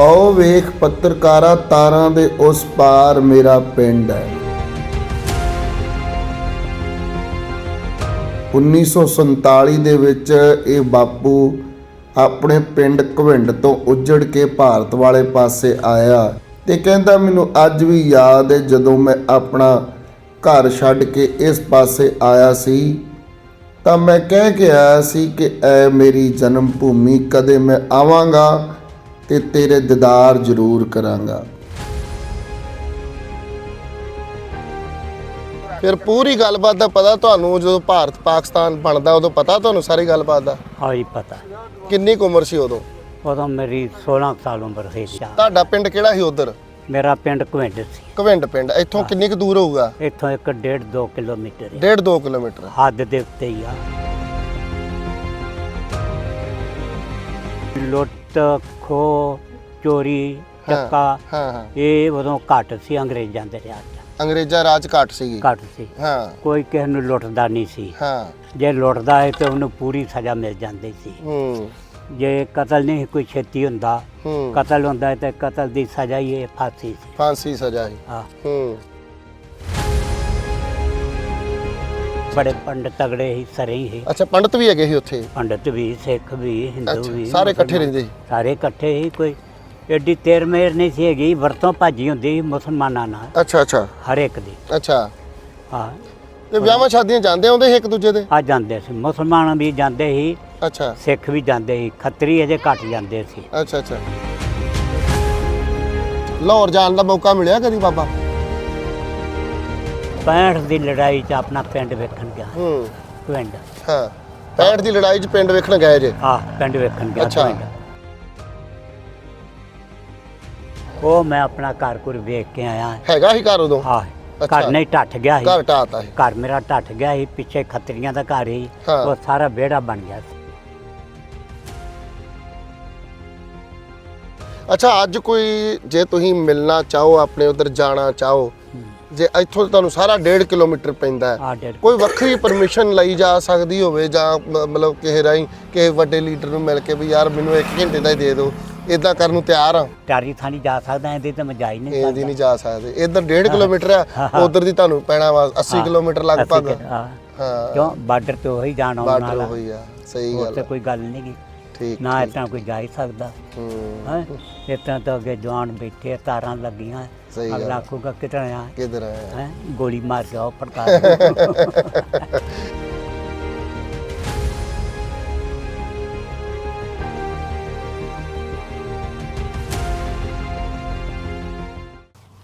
ਆਓ ਵੇਖ ਪੱਤਰਕਾਰਾ ਤਾਰਾਂ ਦੇ ਉਸ ਪਾਰ ਮੇਰਾ ਪਿੰਡ ਹੈ। 1947 ਦੇ ਵਿੱਚ ਇਹ ਬਾਪੂ ਆਪਣੇ ਪਿੰਡ ਘਵਿੰਡ ਤੋਂ ਉੱਜੜ ਕੇ ਭਾਰਤ ਵਾਲੇ ਪਾਸੇ ਆਇਆ ਤੇ ਕਹਿੰਦਾ, ਮੈਨੂੰ ਅੱਜ ਵੀ ਯਾਦ ਹੈ ਜਦੋਂ ਮੈਂ ਆਪਣਾ ਘਰ ਛੱਡ ਕੇ ਇਸ ਪਾਸੇ ਆਇਆ ਸੀ। ਤਾਂ ਮੈਂ ਕਹਿ ਕੇ ਆਇਆ ਸੀ ਕਿ ਐ ਮੇਰੀ ਜਨਮ ਭੂਮੀ ਕਦੇ ਮੈਂ ਆਵਾਂਗਾ ਤੇ ਤੇਰੇ ਦੀਦਾਰ ਜ਼ਰੂਰ ਕਰਾਂਗਾ। ਫਿਰ ਪੂਰੀ ਗੱਲਬਾਤ ਦਾ ਪਤਾ ਤੁਹਾਨੂੰ ਜਦੋਂ ਭਾਰਤ ਪਾਕਿਸਤਾਨ ਬਣਦਾ ਉਦੋਂ ਪਤਾ ਤੁਹਾਨੂੰ ਸਾਰੀ ਗੱਲਬਾਤ ਦਾ? ਹਾਂ ਜੀ ਪਤਾ। ਕਿੰਨੀ ਕੁ ਉਮਰ ਸੀ ਉਦੋਂ? ਉਦੋਂ ਮੇਰੀ 16 ਕੁ ਸਾਲ ਉਮਰ ਸੀ ਤੁਹਾਡਾ ਪਿੰਡ ਕਿਹੜਾ ਸੀ ਉਧਰ? ਮੇਰਾ ਪਿੰਡ ਘਵਿੰਡ ਸੀ। ਘਵਿੰਡ ਪਿੰਡ ਇੱਥੋਂ ਕਿੰਨੀ ਕੁ ਦੂਰ ਹੋਊਗਾ? ਇੱਥੋਂ ਇੱਕ ਡੇਢ 2 ਕਿਲੋਮੀਟਰ ਹੈ। ਡੇਢ 2 ਕਿਲੋਮੀਟਰ। ਹੱਦ ਦੇ ਉੱਤੇ ਹੀ ਆ। ਲੁੱਟ ਖੋ ਚੋਰੀ ਹਾਂ, ਹਾਂ ਹਾਂ। ਇਹ ਉਦੋਂ ਘੱਟ ਸੀ ਅੰਗਰੇਜ਼ਾਂ ਦੇ ਰਾਜ 'ਚ। ਅੰਗਰੇਜ਼ਾਂ ਰਾਜ ਘਾਟ ਸੀਗੀ। ਘੱਟ ਸੀ। ਹਾਂ। ਕੋਈ ਕਿਸੇ ਨੂੰ ਲੁੱਟਦਾ ਨਹੀਂ ਸੀ। ਹਾਂ। ਜੇ ਲੁੱਟਦਾ ਹੈ ਤੇ ਉਹਨੂੰ ਪੂਰੀ ਸਜ਼ਾ ਮਿਲ ਜਾਂਦੀ ਸੀ। ਹੂੰ। ਜੇ ਕਤਲ ਨਹੀਂ ਕੋਈ ਛੇਤੀ ਹੁੰਦਾ। ਹੂੰ। ਕਤਲ ਹੁੰਦਾ ਹੈ ਤੇ ਕਤਲ ਦੀ ਸਜ਼ਾ ਹੀ ਇਹ ਫਾਂਸੀ ਸੀ। ਫਾਂਸੀ ਸਜ਼ਾ ਸੀ ਹਾਂ। ਹੂੰ। ਬੜੇ ਪੰਡਤ ਤਗੜੇ ਹੀ ਸਰੇ ਹੀ। ਅੱਛਾ ਪੰਡਤ ਵੀ ਹੈਗੇ ਸੀ ਉੱਥੇ? ਪੰਡਤ ਵੀ ਸਿੱਖ ਵੀ ਹਿੰਦੂ ਅੱਛਾ ਵੀ ਸਾਰੇ ਇਕੱਠੇ ਮੁਸਲਮਾਨ। ਰਹਿੰਦੇ ਸੀ? ਸਾਰੇ ਇਕੱਠੇ ਹੀ ਕੋਈ ਐਡੀ ਤੇਰ ਮੇਰ ਨਹੀਂ ਸੀ ਹੈਗੀ ਵਰਤੋਂ ਭਾਜੀ ਹੁੰਦੀ ਸੀ ਮੁਸਲਮਾਨਾਂ ਨਾਲ। ਅੱਛਾ ਅੱਛਾ। ਹਰ ਇੱਕ ਦੀ। ਅੱਛਾ। ਹਾਂ। ਤੇ ਵਿਆਹਾਂ ਸ਼ਾਦੀਆਂ ਜਾਂਦੇ ਆਉਂਦੇ ਸੀ ਇੱਕ ਦੂਜੇ ਦੇ? ਆ ਜਾਂਦੇ ਸੀ। ਮੁਸਲਮਾਨ ਵੀ ਜਾਂਦੇ ਸੀ ਅੱਛਾ। ਸਿੱਖ ਵੀ ਜਾਂਦੇ ਸੀ ਖੱਤਰੀ ਅਜੇ ਘੱਟ ਜਾਂਦੇ ਸੀ। ਅੱਛਾ ਅੱਛਾ। ਲਾਹੌਰ ਜਾਣ ਦਾ ਮੌਕਾ ਮਿਲਿਆ ਕਦੀ ਬਾਬਾ? 65 ਦੀ ਲੜਾਈ 'ਚ ਆਪਣਾ ਪਿੰਡ ਵੇਖਣ ਗਿਆ। ਹੂੰ। ਪਿੰਡ। ਹਾਂ 65 ਦੀ ਲੜਾਈ 'ਚ ਪਿੰਡ ਵੇਖਣ ਗਏ ਜੇ? ਆ ਪਿੰਡ ਵੇਖਣ ਗਿਆ ਅੱਛਾ। ਉਹ ਮੈਂ ਆਪਣਾ ਘਰ ਘੁਰ ਵੇਖ ਕੇ ਆਇਆ। ਹੈਗਾ ਹੀ ਘਰ ਉਦੋਂ? ਅੱਛਾ। ਘਰ ਨਹੀਂ ਟੱਟ ਗਿਆ ਸੀ। ਘਰ ਢਾਤਾ ਹੈ ਘਰ ਮੇਰਾ ਟੱਟ ਗਿਆ ਸੀ ਪਿੱਛੇ ਖੱਤਰੀਆਂ ਦਾ ਘਰ ਸੀ। ਹਾਂ। ਉਹ ਸਾਰਾ ਵਿਹੜਾ ਬਣ ਗਿਆ ਸੀ। ਅੱਛਾ ਅੱਜ ਕੋਈ ਜੇ ਤੁਸੀਂ ਮਿਲਣਾ ਚਾਹੋ ਆਪਣੇ ਉਧਰ ਜਾਣਾ ਚਾਹੋ ਜੇ ਇੱਥੋਂ ਤੁਹਾਨੂੰ ਸਾਰਾ 1.5 ਕਿਲੋਮੀਟਰ ਪੈਂਦਾ ਹੈ ਆ ਡੇਢ ਕੋਈ ਵੱਖਰੀ ਪਰਮਿਸ਼ਨ ਲਈ ਜਾ ਸਕਦੀ ਹੋਵੇ ਜਾਂ ਮ- ਮਤਲਬ ਕਿਸੇ ਰਾਹੀਂ ਕਿਸੇ ਵੱਡੇ ਲੀਡਰ ਨੂੰ ਮਿਲ ਕੇ ਵੀ ਯਾਰ ਮੈਨੂੰ 1 ਘੰਟੇ ਦਾ ਹੀ ਦੇ ਦਿਓ ਇਦਾਂ ਕਰਨ ਨੂੰ ਤਿਆਰ ਆ। ਟਾਰੀ ਥਾਂ ਨਹੀਂ ਜਾ ਸਕਦਾ ਇਹਦੇ ਤੇ ਮੈਂ ਜਾ ਹੀ ਨਹੀਂ ਇਹਦੀ ਸਕਦਾ। ਨਹੀਂ ਜਾ ਸਕਦੇ। ਇਧਰ 1.5 ਕਿਲੋਮੀਟਰ ਆ ਹਾਂ, ਹਾਂ। ਉਧਰ ਦੀ ਤੁਹਾਨੂੰ ਪੈਣਾ ਵਾ 80 ਕਿਲੋਮੀਟਰ ਲਗਭਗ। ਅਸੀਂ ਕਿ- ਹਾਂ। ਹਾਂ। ਕਿਉਂ? ਬਾਰਡਰ ਤੇ ਉਹੀ ਜਾਣ ਆਉਣ ਬਾਰਡਰ ਵਾਲਾ। ਹੋਈ ਆ ਸਹੀ ਹੋਰ ਗੱਲ ਤੇ ਆ। ਕੋਈ ਗੱਲ ਨਹੀਂ ਗੀ। ਠੀਕ ਨਾ ਇਤਾਂ ਕੋਈ ਜਾ ਹੀ ਸਕਦਾ। ਹੂੰ। ਹੈ? ਇਤਾਂ ਤਾਂ ਅੱਗੇ ਜਵਾਨ ਬੈਠੇ ਆ, ਤਾਰਾਂ ਲੱਗੀਆਂ। ਸਹੀ ਗੱਲ ਅਗਲਾ ਆ। ਆਖੂਗਾ ਕਿਤਨਾ ਆ ਕਿਧਰ ਆਇਆ? ਹੈ? ਗੋਲੀ ਮਾਰ ਕੇ ਆਓ ਫੜਕਾ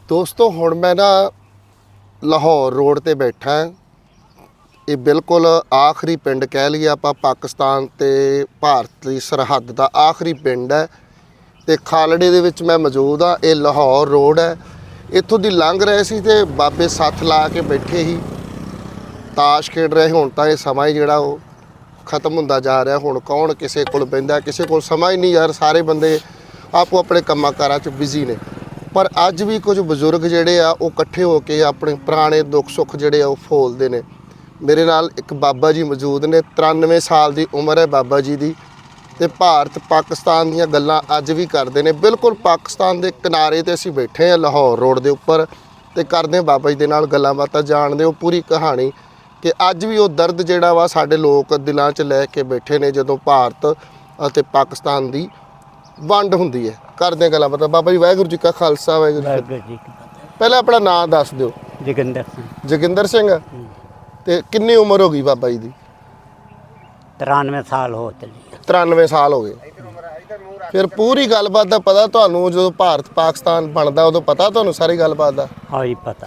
ਦੋਸਤੋ ਹੁਣ ਮੈਂ ਨਾ ਲਾਹੌਰ ਰੋਡ ਤੇ ਬੈਠਾ ਹਾਂ। ਇਹ ਬਿਲਕੁਲ ਆਖਰੀ ਪਿੰਡ ਕਹਿ ਲਈਏ ਆਪਾਂ, ਪਾਕਿਸਤਾਨ ਤੇ ਭਾਰਤ ਦੀ ਸਰਹੱਦ ਦਾ ਆਖਰੀ ਪਿੰਡ ਹੈ। ਤੇ ਖਾਲੜੇ ਦੇ ਵਿੱਚ ਮੈਂ ਮੌਜੂਦ ਆ ਇਹ ਲਾਹੌਰ ਰੋਡ ਹੈ। ਇੱਥੋਂ ਦੀ ਲੰਘ ਰਹੇ ਸੀ ਤੇ ਬਾਬੇ ਸੱਥ ਲਾ ਕੇ ਬੈਠੇ ਹੀ ਤਾਸ਼ ਖੇਡ ਰਹੇ, ਹੁਣ ਤਾਂ ਇਹ ਸਮਾਂ ਹੀ ਜਿਹੜਾ ਉਹ ਖਤਮ ਹੁੰਦਾ ਜਾ ਰਿਹਾ। ਹੁਣ ਕੌਣ ਕਿਸੇ ਕੋਲ ਬਹਿੰਦਾ ਕਿਸੇ ਕੋਲ ਸਮਾਂ ਹੀ ਨਹੀਂ ਯਾਰ, ਸਾਰੇ ਬੰਦੇ ਆਪੋ ਆਪਣੇ ਕੰਮਾਂ ਕਾਰਾਂ 'ਚ ਬਿਜ਼ੀ ਨੇ। ਪਰ ਅੱਜ ਵੀ ਕੁਝ ਬਜ਼ੁਰਗ ਜਿਹੜੇ ਆ, ਉਹ ਇਕੱਠੇ ਹੋ ਕੇ ਆਪਣੇ ਪੁਰਾਣੇ ਦੁੱਖ ਸੁੱਖ ਜਿਹੜੇ ਆ, ਉਹ ਫੋਲਦੇ ਨੇ। ਮੇਰੇ ਨਾਲ ਇੱਕ ਬਾਬਾ ਜੀ ਮੌਜੂਦ ਨੇ 93 ਸਾਲ ਦੀ ਉਮਰ ਹੈ ਬਾਬਾ ਜੀ ਦੀ ਤੇ ਭਾਰਤ ਪਾਕਿਸਤਾਨ ਦੀਆਂ ਗੱਲਾਂ ਅੱਜ ਵੀ ਕਰਦੇ ਨੇ। ਬਿਲਕੁਲ ਪਾਕਿਸਤਾਨ ਦੇ ਕਿਨਾਰੇ ਤੇ ਅਸੀਂ ਬੈਠੇ ਹਾਂ ਲਾਹੌਰ ਰੋਡ ਦੇ ਉੱਪਰ ਤੇ ਕਰਦੇ ਹਾਂ ਬਾਬਾ ਜੀ ਦੇ ਨਾਲ ਗੱਲਾਂ ਬਾਤਾਂ ਜਾਣਦੇ ਹੋ ਪੂਰੀ ਕਹਾਣੀ ਕਿ ਅੱਜ ਵੀ ਉਹ ਦਰਦ ਜਿਹੜਾ ਵਾ ਸਾਡੇ ਲੋਕ ਦਿਲਾਂ 'ਚ ਲੈ ਕੇ ਬੈਠੇ ਨੇ ਜਦੋਂ ਭਾਰਤ ਅਤੇ ਪਾਕਿਸਤਾਨ ਦੀ ਵੰਡ ਹੁੰਦੀ ਹੈ। ਕਰਦੇ ਗੱਲਾਂ ਬਾਤਾਂ। ਬਾਬਾ ਜੀ ਵਾਹਿਗੁਰੂ ਜੀ ਕਾ ਖਾਲਸਾ ਵਾਹਿਗੁਰੂ ਜੀ ਕੀ ਫਤਿਹ। ਪਹਿਲਾਂ ਆਪਣਾ ਨਾਮ ਦੱਸ ਦਿਓ। ਜੋਗਿੰਦਰ ਸਿੰਘ। ਜੋਗਿੰਦਰ ਸਿੰਘ? ਤੇ ਕਿੰਨੀ ਉਮਰ ਹੋ ਗਈ ਬਾਬਾ ਜੀ ਦੀ? 93 ਸਾਲ ਹੋ ਚੱਲੀ 93 ਸਾਲ ਹੋ ਗਏ। ਫਿਰ ਪੂਰੀ ਗੱਲਬਾਤ ਦਾ ਪਤਾ ਤੁਹਾਨੂੰ ਜਦੋਂ ਭਾਰਤ ਪਾਕਿਸਤਾਨ ਬਣਦਾ ਉਦੋਂ ਪਤਾ ਤੁਹਾਨੂੰ ਸਾਰੀ ਗੱਲਬਾਤ ਦਾ? ਹਾਂ ਜੀ ਪਤਾ।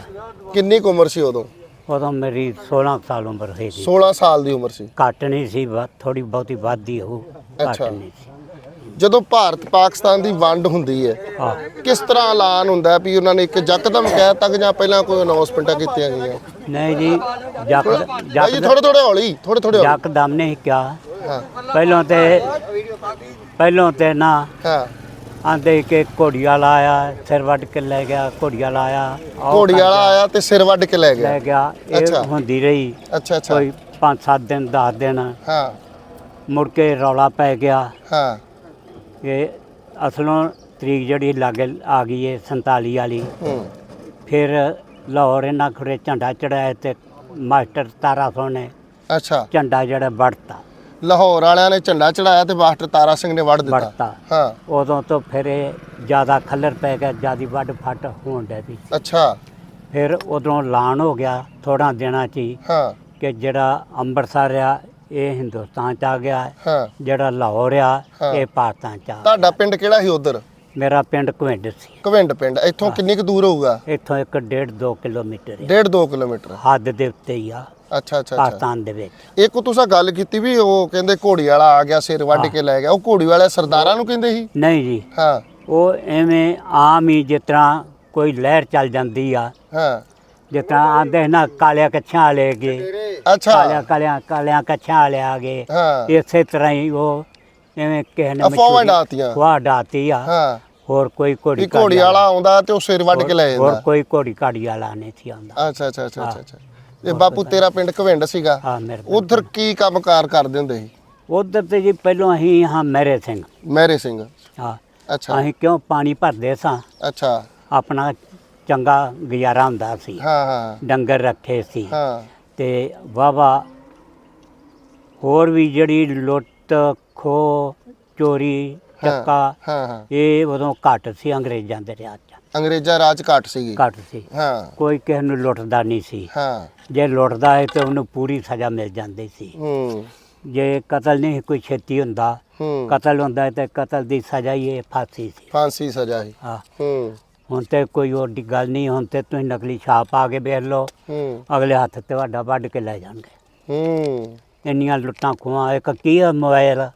ਕਿੰਨੀ ਕੁ ਉਮਰ ਸੀ ਉਦੋਂ? ਉਦੋਂ ਮੇਰੀ 16 ਕੁ ਸਾਲ ਉਮਰ ਹੋਈ ਸੀ 16 ਸਾਲ ਦੀ ਉਮਰ ਸੀ। ਘੱਟ ਨਹੀਂ ਸੀ ਥੋੜੀ ਬਹੁਤੀ ਵੱਧਦੀ ਹੋ ਘੱਟ ਅੱਛਾ। ਨਹੀਂ ਸੀ। ਜਦੋਂ ਭਾਰਤ ਪਾਕਿਸਤਾਨ ਦੀ ਵੰਡ ਹੁੰਦੀ ਹੈ ਕਿਸ ਤਰ੍ਹਾਂ ਐਲਾਨ ਹੁੰਦਾ ਵੀ ਉਹਨਾਂ ਨੇ ਇੱਕ ਯਕਦਮ ਕਹਿ ਤੱਕ ਜਾਂ ਪਹਿਲਾਂ ਕੋਈ ਅਨਾਉਂਸਮੈਂਟਾਂ ਕੀਤੀਆਂ ਗਈਆਂ? ਨਹੀਂ ਜੀ ਜੱਕ ਭਾਈ ਜੱਕ ਥੋੜੇ ਥੋੜੇ ਹੌਲੀ ਥੋੜੇ ਥੋੜੇ ਹੌਲੀ। ਜੱਕ ਦਮ ਨੇ ਕਿਹਾ। ਹਾਂ। ਪਹਿਲੋਂ ਤੇ ਪਹਿਲੋਂ ਤੇ ਨਾ ਹਾਂ। ਆਂਦੇ ਕਿ ਘੋੜੀ ਵਾਲਾ ਆਇਆ ਸਿਰ ਵੱਢ ਕੇ ਲੈ ਗਿਆ ਘੋੜੀ ਵਾਲਾ ਆਇਆ ਘੋੜੀ ਵਾਲਾ ਆਇਆ ਤੇ ਸਿਰ ਵੱਢ ਕੇ ਲੈ ਲੈ ਗਿਆ ਗਿਆ ਅੱਛਾ। ਇਹ ਹੁੰਦੀ ਰਹੀ। ਅੱਛਾ ਅੱਛਾ। ਕੋਈ 5-7 ਦਿਨ 10 ਦਿਨ। ਹਾਂ। ਮੁੜ ਕੇ ਰੌਲਾ ਪੈ ਗਿਆ। ਹਾਂ। ਇਹ ਅਸਲੋਂ ਤਰੀਕ ਜਿਹੜੀ ਲਾਗੇ ਆ ਗਈ ਏ 47 ਵਾਲੀ। ਹੂੰ। ਫਿਰ ਲਾਹੌਰ ਇਹਨਾਂ ਖੁਰੇ ਝੰਡਾ ਚੜਾਇਆ ਤੇ ਮਾਸਟਰ ਤਾਰਾ ਸੋਹ ਨੇ ਅੱਛਾ। ਝੰਡਾ ਜਿਹੜਾ ਵੜਤਾ ਲਾਹੌਰ ਵਾਲਿਆਂ ਨੇ ਝੰਡਾ ਚੜਾਇਆ ਤੇ ਮਾਸਟਰ ਤਾਰਾ ਸਿੰਘ ਨੇ ਵੜ ਦਿੱਤਾ। ਵੜਤਾ ਹਾਂ। ਉਦੋਂ ਤੋਂ ਫਿਰ ਇਹ ਜ਼ਿਆਦਾ ਖੱਲਰ ਪੈ ਗਿਆ ਜਿਆਦੀ ਵੱਡ ਫੱਟ ਹੋਣ ਡੈ ਪਈ ਅੱਛਾ। ਫਿਰ ਉਧਰੋਂ ਐਲਾਨ ਹੋ ਗਿਆ ਥੋੜਾ ਦਿਨਾਂ ਚ ਹੀ ਹਾਂ। ਕਿ ਜਿਹੜਾ ਅੰਮ੍ਰਿਤਸਰ ਆ ਇਹ ਹਿੰਦੁਸਤਾਨ ਚ ਆ ਗਿਆ ਹੈ। ਹਾਂ ਜਿਹੜਾ ਲਾਹੌਰ ਆ ਹਾਂ। ਇਹ ਪਾਕਿਸਤਾਨ ਚ ਆ। ਤੁਹਾਡਾ ਪਿੰਡ ਕਿਹੜਾ ਸੀ ਉਧਰ? ਮੇਰਾ ਪਿੰਡ ਕੁਵਿੰਡ ਸੀ। ਕਵਿੰਡ ਪਿੰਡ। ਇੱਥੋਂ ਕਿੰਨੀ ਕੁ ਦੂਰ ਹੋਊਗਾ? ਇੱਥੋਂ ਇੱਕ ਡੇਢ 2 ਕਿਲੋਮੀਟਰ ਹੈ। ਡੇਢ 2 ਕਿਲੋਮੀਟਰ। ਹੱਦ ਦੇ ਉੱਤੇ ਹੀ ਆ। ਅੱਛਾ ਅੱਛਾ ਅੱਛਾ। ਪਾਕਿਸਤਾਨ ਦੇ ਵਿੱਚ। ਇੱਕ ਤੁਸੀਂ ਗੱਲ ਕੀਤੀ ਵੀ ਉਹ ਕਹਿੰਦੇ ਘੋੜੀ ਵਾਲਾ ਆ ਗਿਆ ਸਿਰ ਵੱਢ ਕੇ ਲੈ ਗਿਆ। ਉਹ ਘੋੜੀ ਵਾਲੇ ਸਰਦਾਰਾਂ ਨੂੰ ਕਹਿੰਦੇ ਸੀ? ਨਹੀਂ ਜੀ। ਹਾਂ। ਉਹ ਐਵੇਂ ਆਮ ਹੀ ਜਿਸ ਤਰ੍ਹਾਂ ਕੋਈ ਲਹਿਰ ਚੱਲ ਜਾਂਦੀ ਆ। ਹਾਂ। ਤਰ੍ਹਾਂ ਆਂਦੇ ਨਾ ਕਾਲਿਆ ਕੱਛਾਂ ਵਾਲੇ ਗਏ। ਕਾਲਿਆ ਅੱਛਾ। ਕਾਲਿਆ ਕਾਲਿਆਂ ਕੱਛਾਂ ਵਾਲੇ ਆ ਗਏ। ਹਾਂ। ਇਸੇ ਤਰ੍ਹਾਂ ਹੀ ਉਹ ਐਵੇਂ ਕਿਸੇ ਨੇ ਅਫਵਾਹਾਂ ਮਸ਼ਹੂਰੀ- ਡਾਤੀਆਂ। ਵਾਹ ਡਾਤੀ ਆ ਹਾਂ। ਹੋਰ ਕੋਈ ਘੋੜੀ ਘੋੜੀ ਵਾਲਾ ਆਉਂਦਾ ਤੇ ਉਹ ਸਿਰ ਵੱਢ ਕੇ ਲੈ ਹੋਰ ਜਾਂਦਾ। ਕੋਈ ਘੋੜੀ ਕਾੜੀ ਵਾਲਾ ਨਹੀਂ ਸੀ ਆਉਂਦਾ। ਅੱਛਾ ਅੱਛਾ ਅੱਛਾ ਅੱਛਾ ਅੱਛਾ। ਇਹ ਬਾਪੂ ਤੇਰਾ ਪਿੰਡ ਘਵਿੰਡ ਸੀਗਾ। ਹਾਂ ਮੇਰੇ ਉਧਰ ਕੀ ਕੰਮਕਾਰ ਕਰਦੇ ਹੁੰਦੇ ਸੀ? ਉਧਰ ਤੇ ਜੀ ਪਹਿਲੋਂ ਅਸੀਂ ਹਾਂ ਮੇਰੇ ਸਿੰਘ। ਮਹਿਰੇ ਸਿੰਘ। ਹਾਂ। ਅੱਛਾ। ਅਸੀਂ ਕਿਉਂ ਪਾਣੀ ਭਰਦੇ ਸਾਂ? ਅੱਛਾ। ਆਪਣਾ ਚੰਗਾ ਗੁਜ਼ਾਰਾ ਹੁੰਦਾ ਸੀ। ਹਾਂ ਹਾਂ। ਡੰਗਰ ਰੱਖੇ ਸੀ। ਹਾਂ। ਤੇ ਵਾਵਾ ਹੋਰ ਵੀ ਜਿਹੜੀ ਲੁੱਟ ਖੋ ਚੋਰੀ ਹਾਂ, ਚੱਕਾ ਹਾਂ ਹਾਂ। ਇਹ ਉਦੋਂ ਘੱਟ ਸੀ ਅੰਗਰੇਜ਼ਾਂ ਦੇ ਰਾਜ ਚ। ਅੰਗਰੇਜ਼ਾਂ ਰਾਜ ਘਾਟ ਸੀਗੀ। ਘੱਟ ਸੀ। ਹਾਂ। ਕੋਈ ਕਿਸੇ ਨੂੰ ਲੁੱਟਦਾ ਨਹੀਂ ਸੀ। ਹਾਂ। ਜੇ ਲੁੱਟਦਾ ਹੈ ਤੇ ਉਹਨੂੰ ਪੂਰੀ ਸਜ਼ਾ ਮਿਲ ਜਾਂਦੀ ਸੀ। ਹੂੰ। ਜੇ ਕਤਲ ਨਹੀਂ ਕੋਈ ਛੇਤੀ ਹੁੰਦਾ। ਹੂੰ। ਕਤਲ ਹੁੰਦਾ ਹੈ ਤੇ ਕਤਲ ਦੀ ਸਜ਼ਾ ਹੀ ਇਹ ਫਾਂਸੀ ਸੀ। ਫਾਂਸੀ ਸਜ਼ਾ ਸੀ ਹਾਂ। ਹੂੰ। ਹੁਣ ਤੇ ਕੋਈ ਓਡੀ ਗੱਲ ਨਹੀਂ ਹੁਣ ਤੇ ਤੁਸੀਂ ਨਕਲੀ ਛਾਪ ਆ ਕੇ ਵੇਖ ਲਓ। ਹੂੰ। ਅਗਲੇ ਹੱਥ ਤੇ ਤੁਹਾਡਾ ਵੱਢ ਕੇ ਲੈ ਜਾਣਗੇ। ਹੂੰ। ਇੰਨੀਆਂ ਲੁੱਟਾਂ ਖੋਹਾਂ ਇੱਕ ਕੀ ਆ ਮੋਬਾਈਲ ਆ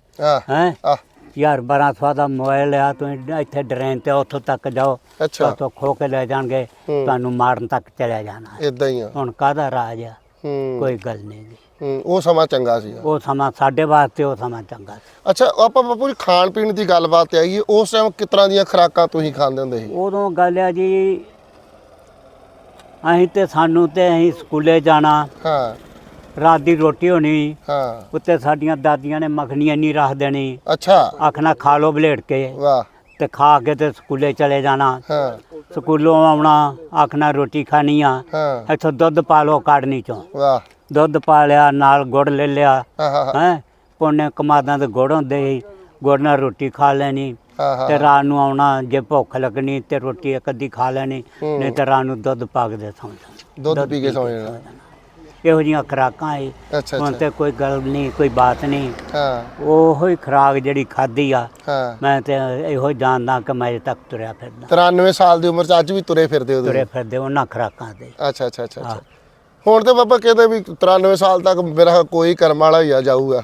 ਹੈ? ਆ ਯਾਰ 1200 ਦਾ ਮੋਬਾਈਲ ਆ ਤੁਸੀਂ ਇੱਥੇ ਡਰੇਨ ਤੇ ਉੱਥੋਂ ਤੱਕ ਜਾਓ। ਅੱਛਾ। ਉੱਥੋਂ ਖੋ ਕੇ ਲੈ ਜਾਣਗੇ। ਤੁਹਾਨੂੰ ਮਾਰਨ ਤੱਕ ਚਲਿਆ ਜਾਣਾ। ਇਦਾਂ ਹੀ ਆ। ਹੁਣ ਕਾਹਦਾ ਰਾਜ ਆ? ਹੂੰ। ਕੋਈ ਗੱਲ ਨਹੀਂ ਜੀ। ਹੂੰ ਉਹ ਸਮਾਂ ਚੰਗਾ ਸੀ ਉਹ ਸਮਾਂ ਸਾਡੇ ਵਾਸਤੇ ਉਹ ਸਮਾਂ ਚੰਗਾ ਸੀ। ਅੱਛਾ ਆਪਾਂ ਬਾਪੂ ਜੀ ਖਾਣ ਪੀਣ ਦੀ ਗੱਲਬਾਤ ਆਈ ਉਸ ਟਾਈਮ ਕਿਸ ਤਰ੍ਹਾਂ ਦੀਆਂ ਖੁਰਾਕਾਂ ਤੁਸੀਂ ਖਾਂਦੇ ਹੁੰਦੇ ਸੀ? ਉਦੋਂ ਗੱਲ ਆ ਜੀ ਅਸੀਂ ਤੇ ਸਾਨੂੰ ਤੇ ਅਸੀਂ ਸਕੂਲੇ ਜਾਣਾ ਹਾਂ। ਰਾਤ ਦੀ ਰੋਟੀ ਹੋਣੀ ਹਾਂ। ਉੱਤੇ ਸਾਡੀਆਂ ਦਾਦੀਆਂ ਨੇ ਮੱਖਣੀਆਂ ਨਹੀਂ ਰੱਖ ਦੇਣੀ ਅੱਛਾ। ਆਖਣਾ ਖਾ ਲੋ ਬਲੇਡ ਕੇ। ਵਾਹ। ਤੇ ਖਾ ਕੇ ਤੇ ਸਕੂਲੇ ਚਲੇ ਜਾਣਾ। ਹਾਂ। ਸਕੂਲੋਂ ਆਉਣਾ ਆਖਣਾ ਰੋਟੀ ਖਾਣੀ ਆ। ਹਾਂ। ਇੱਥੋਂ ਦੁੱਧ ਪਾ ਲੋ ਕਾੜਨੀ ਚੋਂ। ਵਾਹ। ਦੁੱਧ ਪਾ ਲਿਆ ਨਾਲ ਗੁੜ ਲੈ ਲਿਆ। ਹਾਂ ਪੁੰਨੇ ਕਮਾਦਾਂ ਦੇ ਗੁੜ ਹੁੰਦੇ ਸੀ। ਗੁੜ ਨਾਲ ਰੋਟੀ ਖਾ ਲੈਣੀ ਤੇ ਰਾਤ ਨੂੰ ਆਉਣਾ ਜੇ ਭੁੱਖ ਲੱਗਣੀ ਤੇ ਰੋਟੀ ਇੱਕ ਅੱਧੀ ਖਾ ਲੈਣੀ। ਨਹੀਂ ਤੇ ਰਾਤ ਨੂੰ ਦੁੱਧ ਪਾ ਕੇ ਦੇ ਸੌਂ ਜਾਣਾ। ਦੁੱਧ ਪੀ ਕੇ ਸੌਂ ਜਾਣਾ। ਇਹੋ ਜਿਹੀਆਂ ਖੁਰਾਕਾਂ ਏ ਹੁਣ ਤੇ ਕੋਈ ਗੱਲ ਨਹੀਂ ਕੋਈ ਬਾਤ ਨਹੀਂ। ਹਾਂ। ਉਹੋ ਹੀ ਖੁਰਾਕ ਜਿਹੜੀ ਖਾਧੀ ਆ ਮੈਂ ਤੇ ਇਹੋ ਜਾਣਦਾ ਕਿ ਮੈਂ ਤੱਕ ਤੁਰਿਆ ਫਿਰਦਾ। 93 ਸਾਲ ਦੀ ਉਮਰ ਚ ਅੱਜ ਵੀ ਤੁਰੇ ਫਿਰਦੇ ਹੋ ਤੁਰੇ ਫਿਰਦੇ ਉਹਨਾਂ ਖੁਰਾਕਾਂ ਤੇ। ਅੱਛਾ ਅੱਛਾ। ਅੱਛਾ ਹੁਣ ਤੇ ਬਾਬਾ ਕਹਿੰਦੇ ਵੀ 93 ਸਾਲ ਤੱਕ ਮੇਰਾ ਕੋਈ ਕਰਮ ਵਾਲਾ ਹੀ ਆ ਜਾਊਗਾ।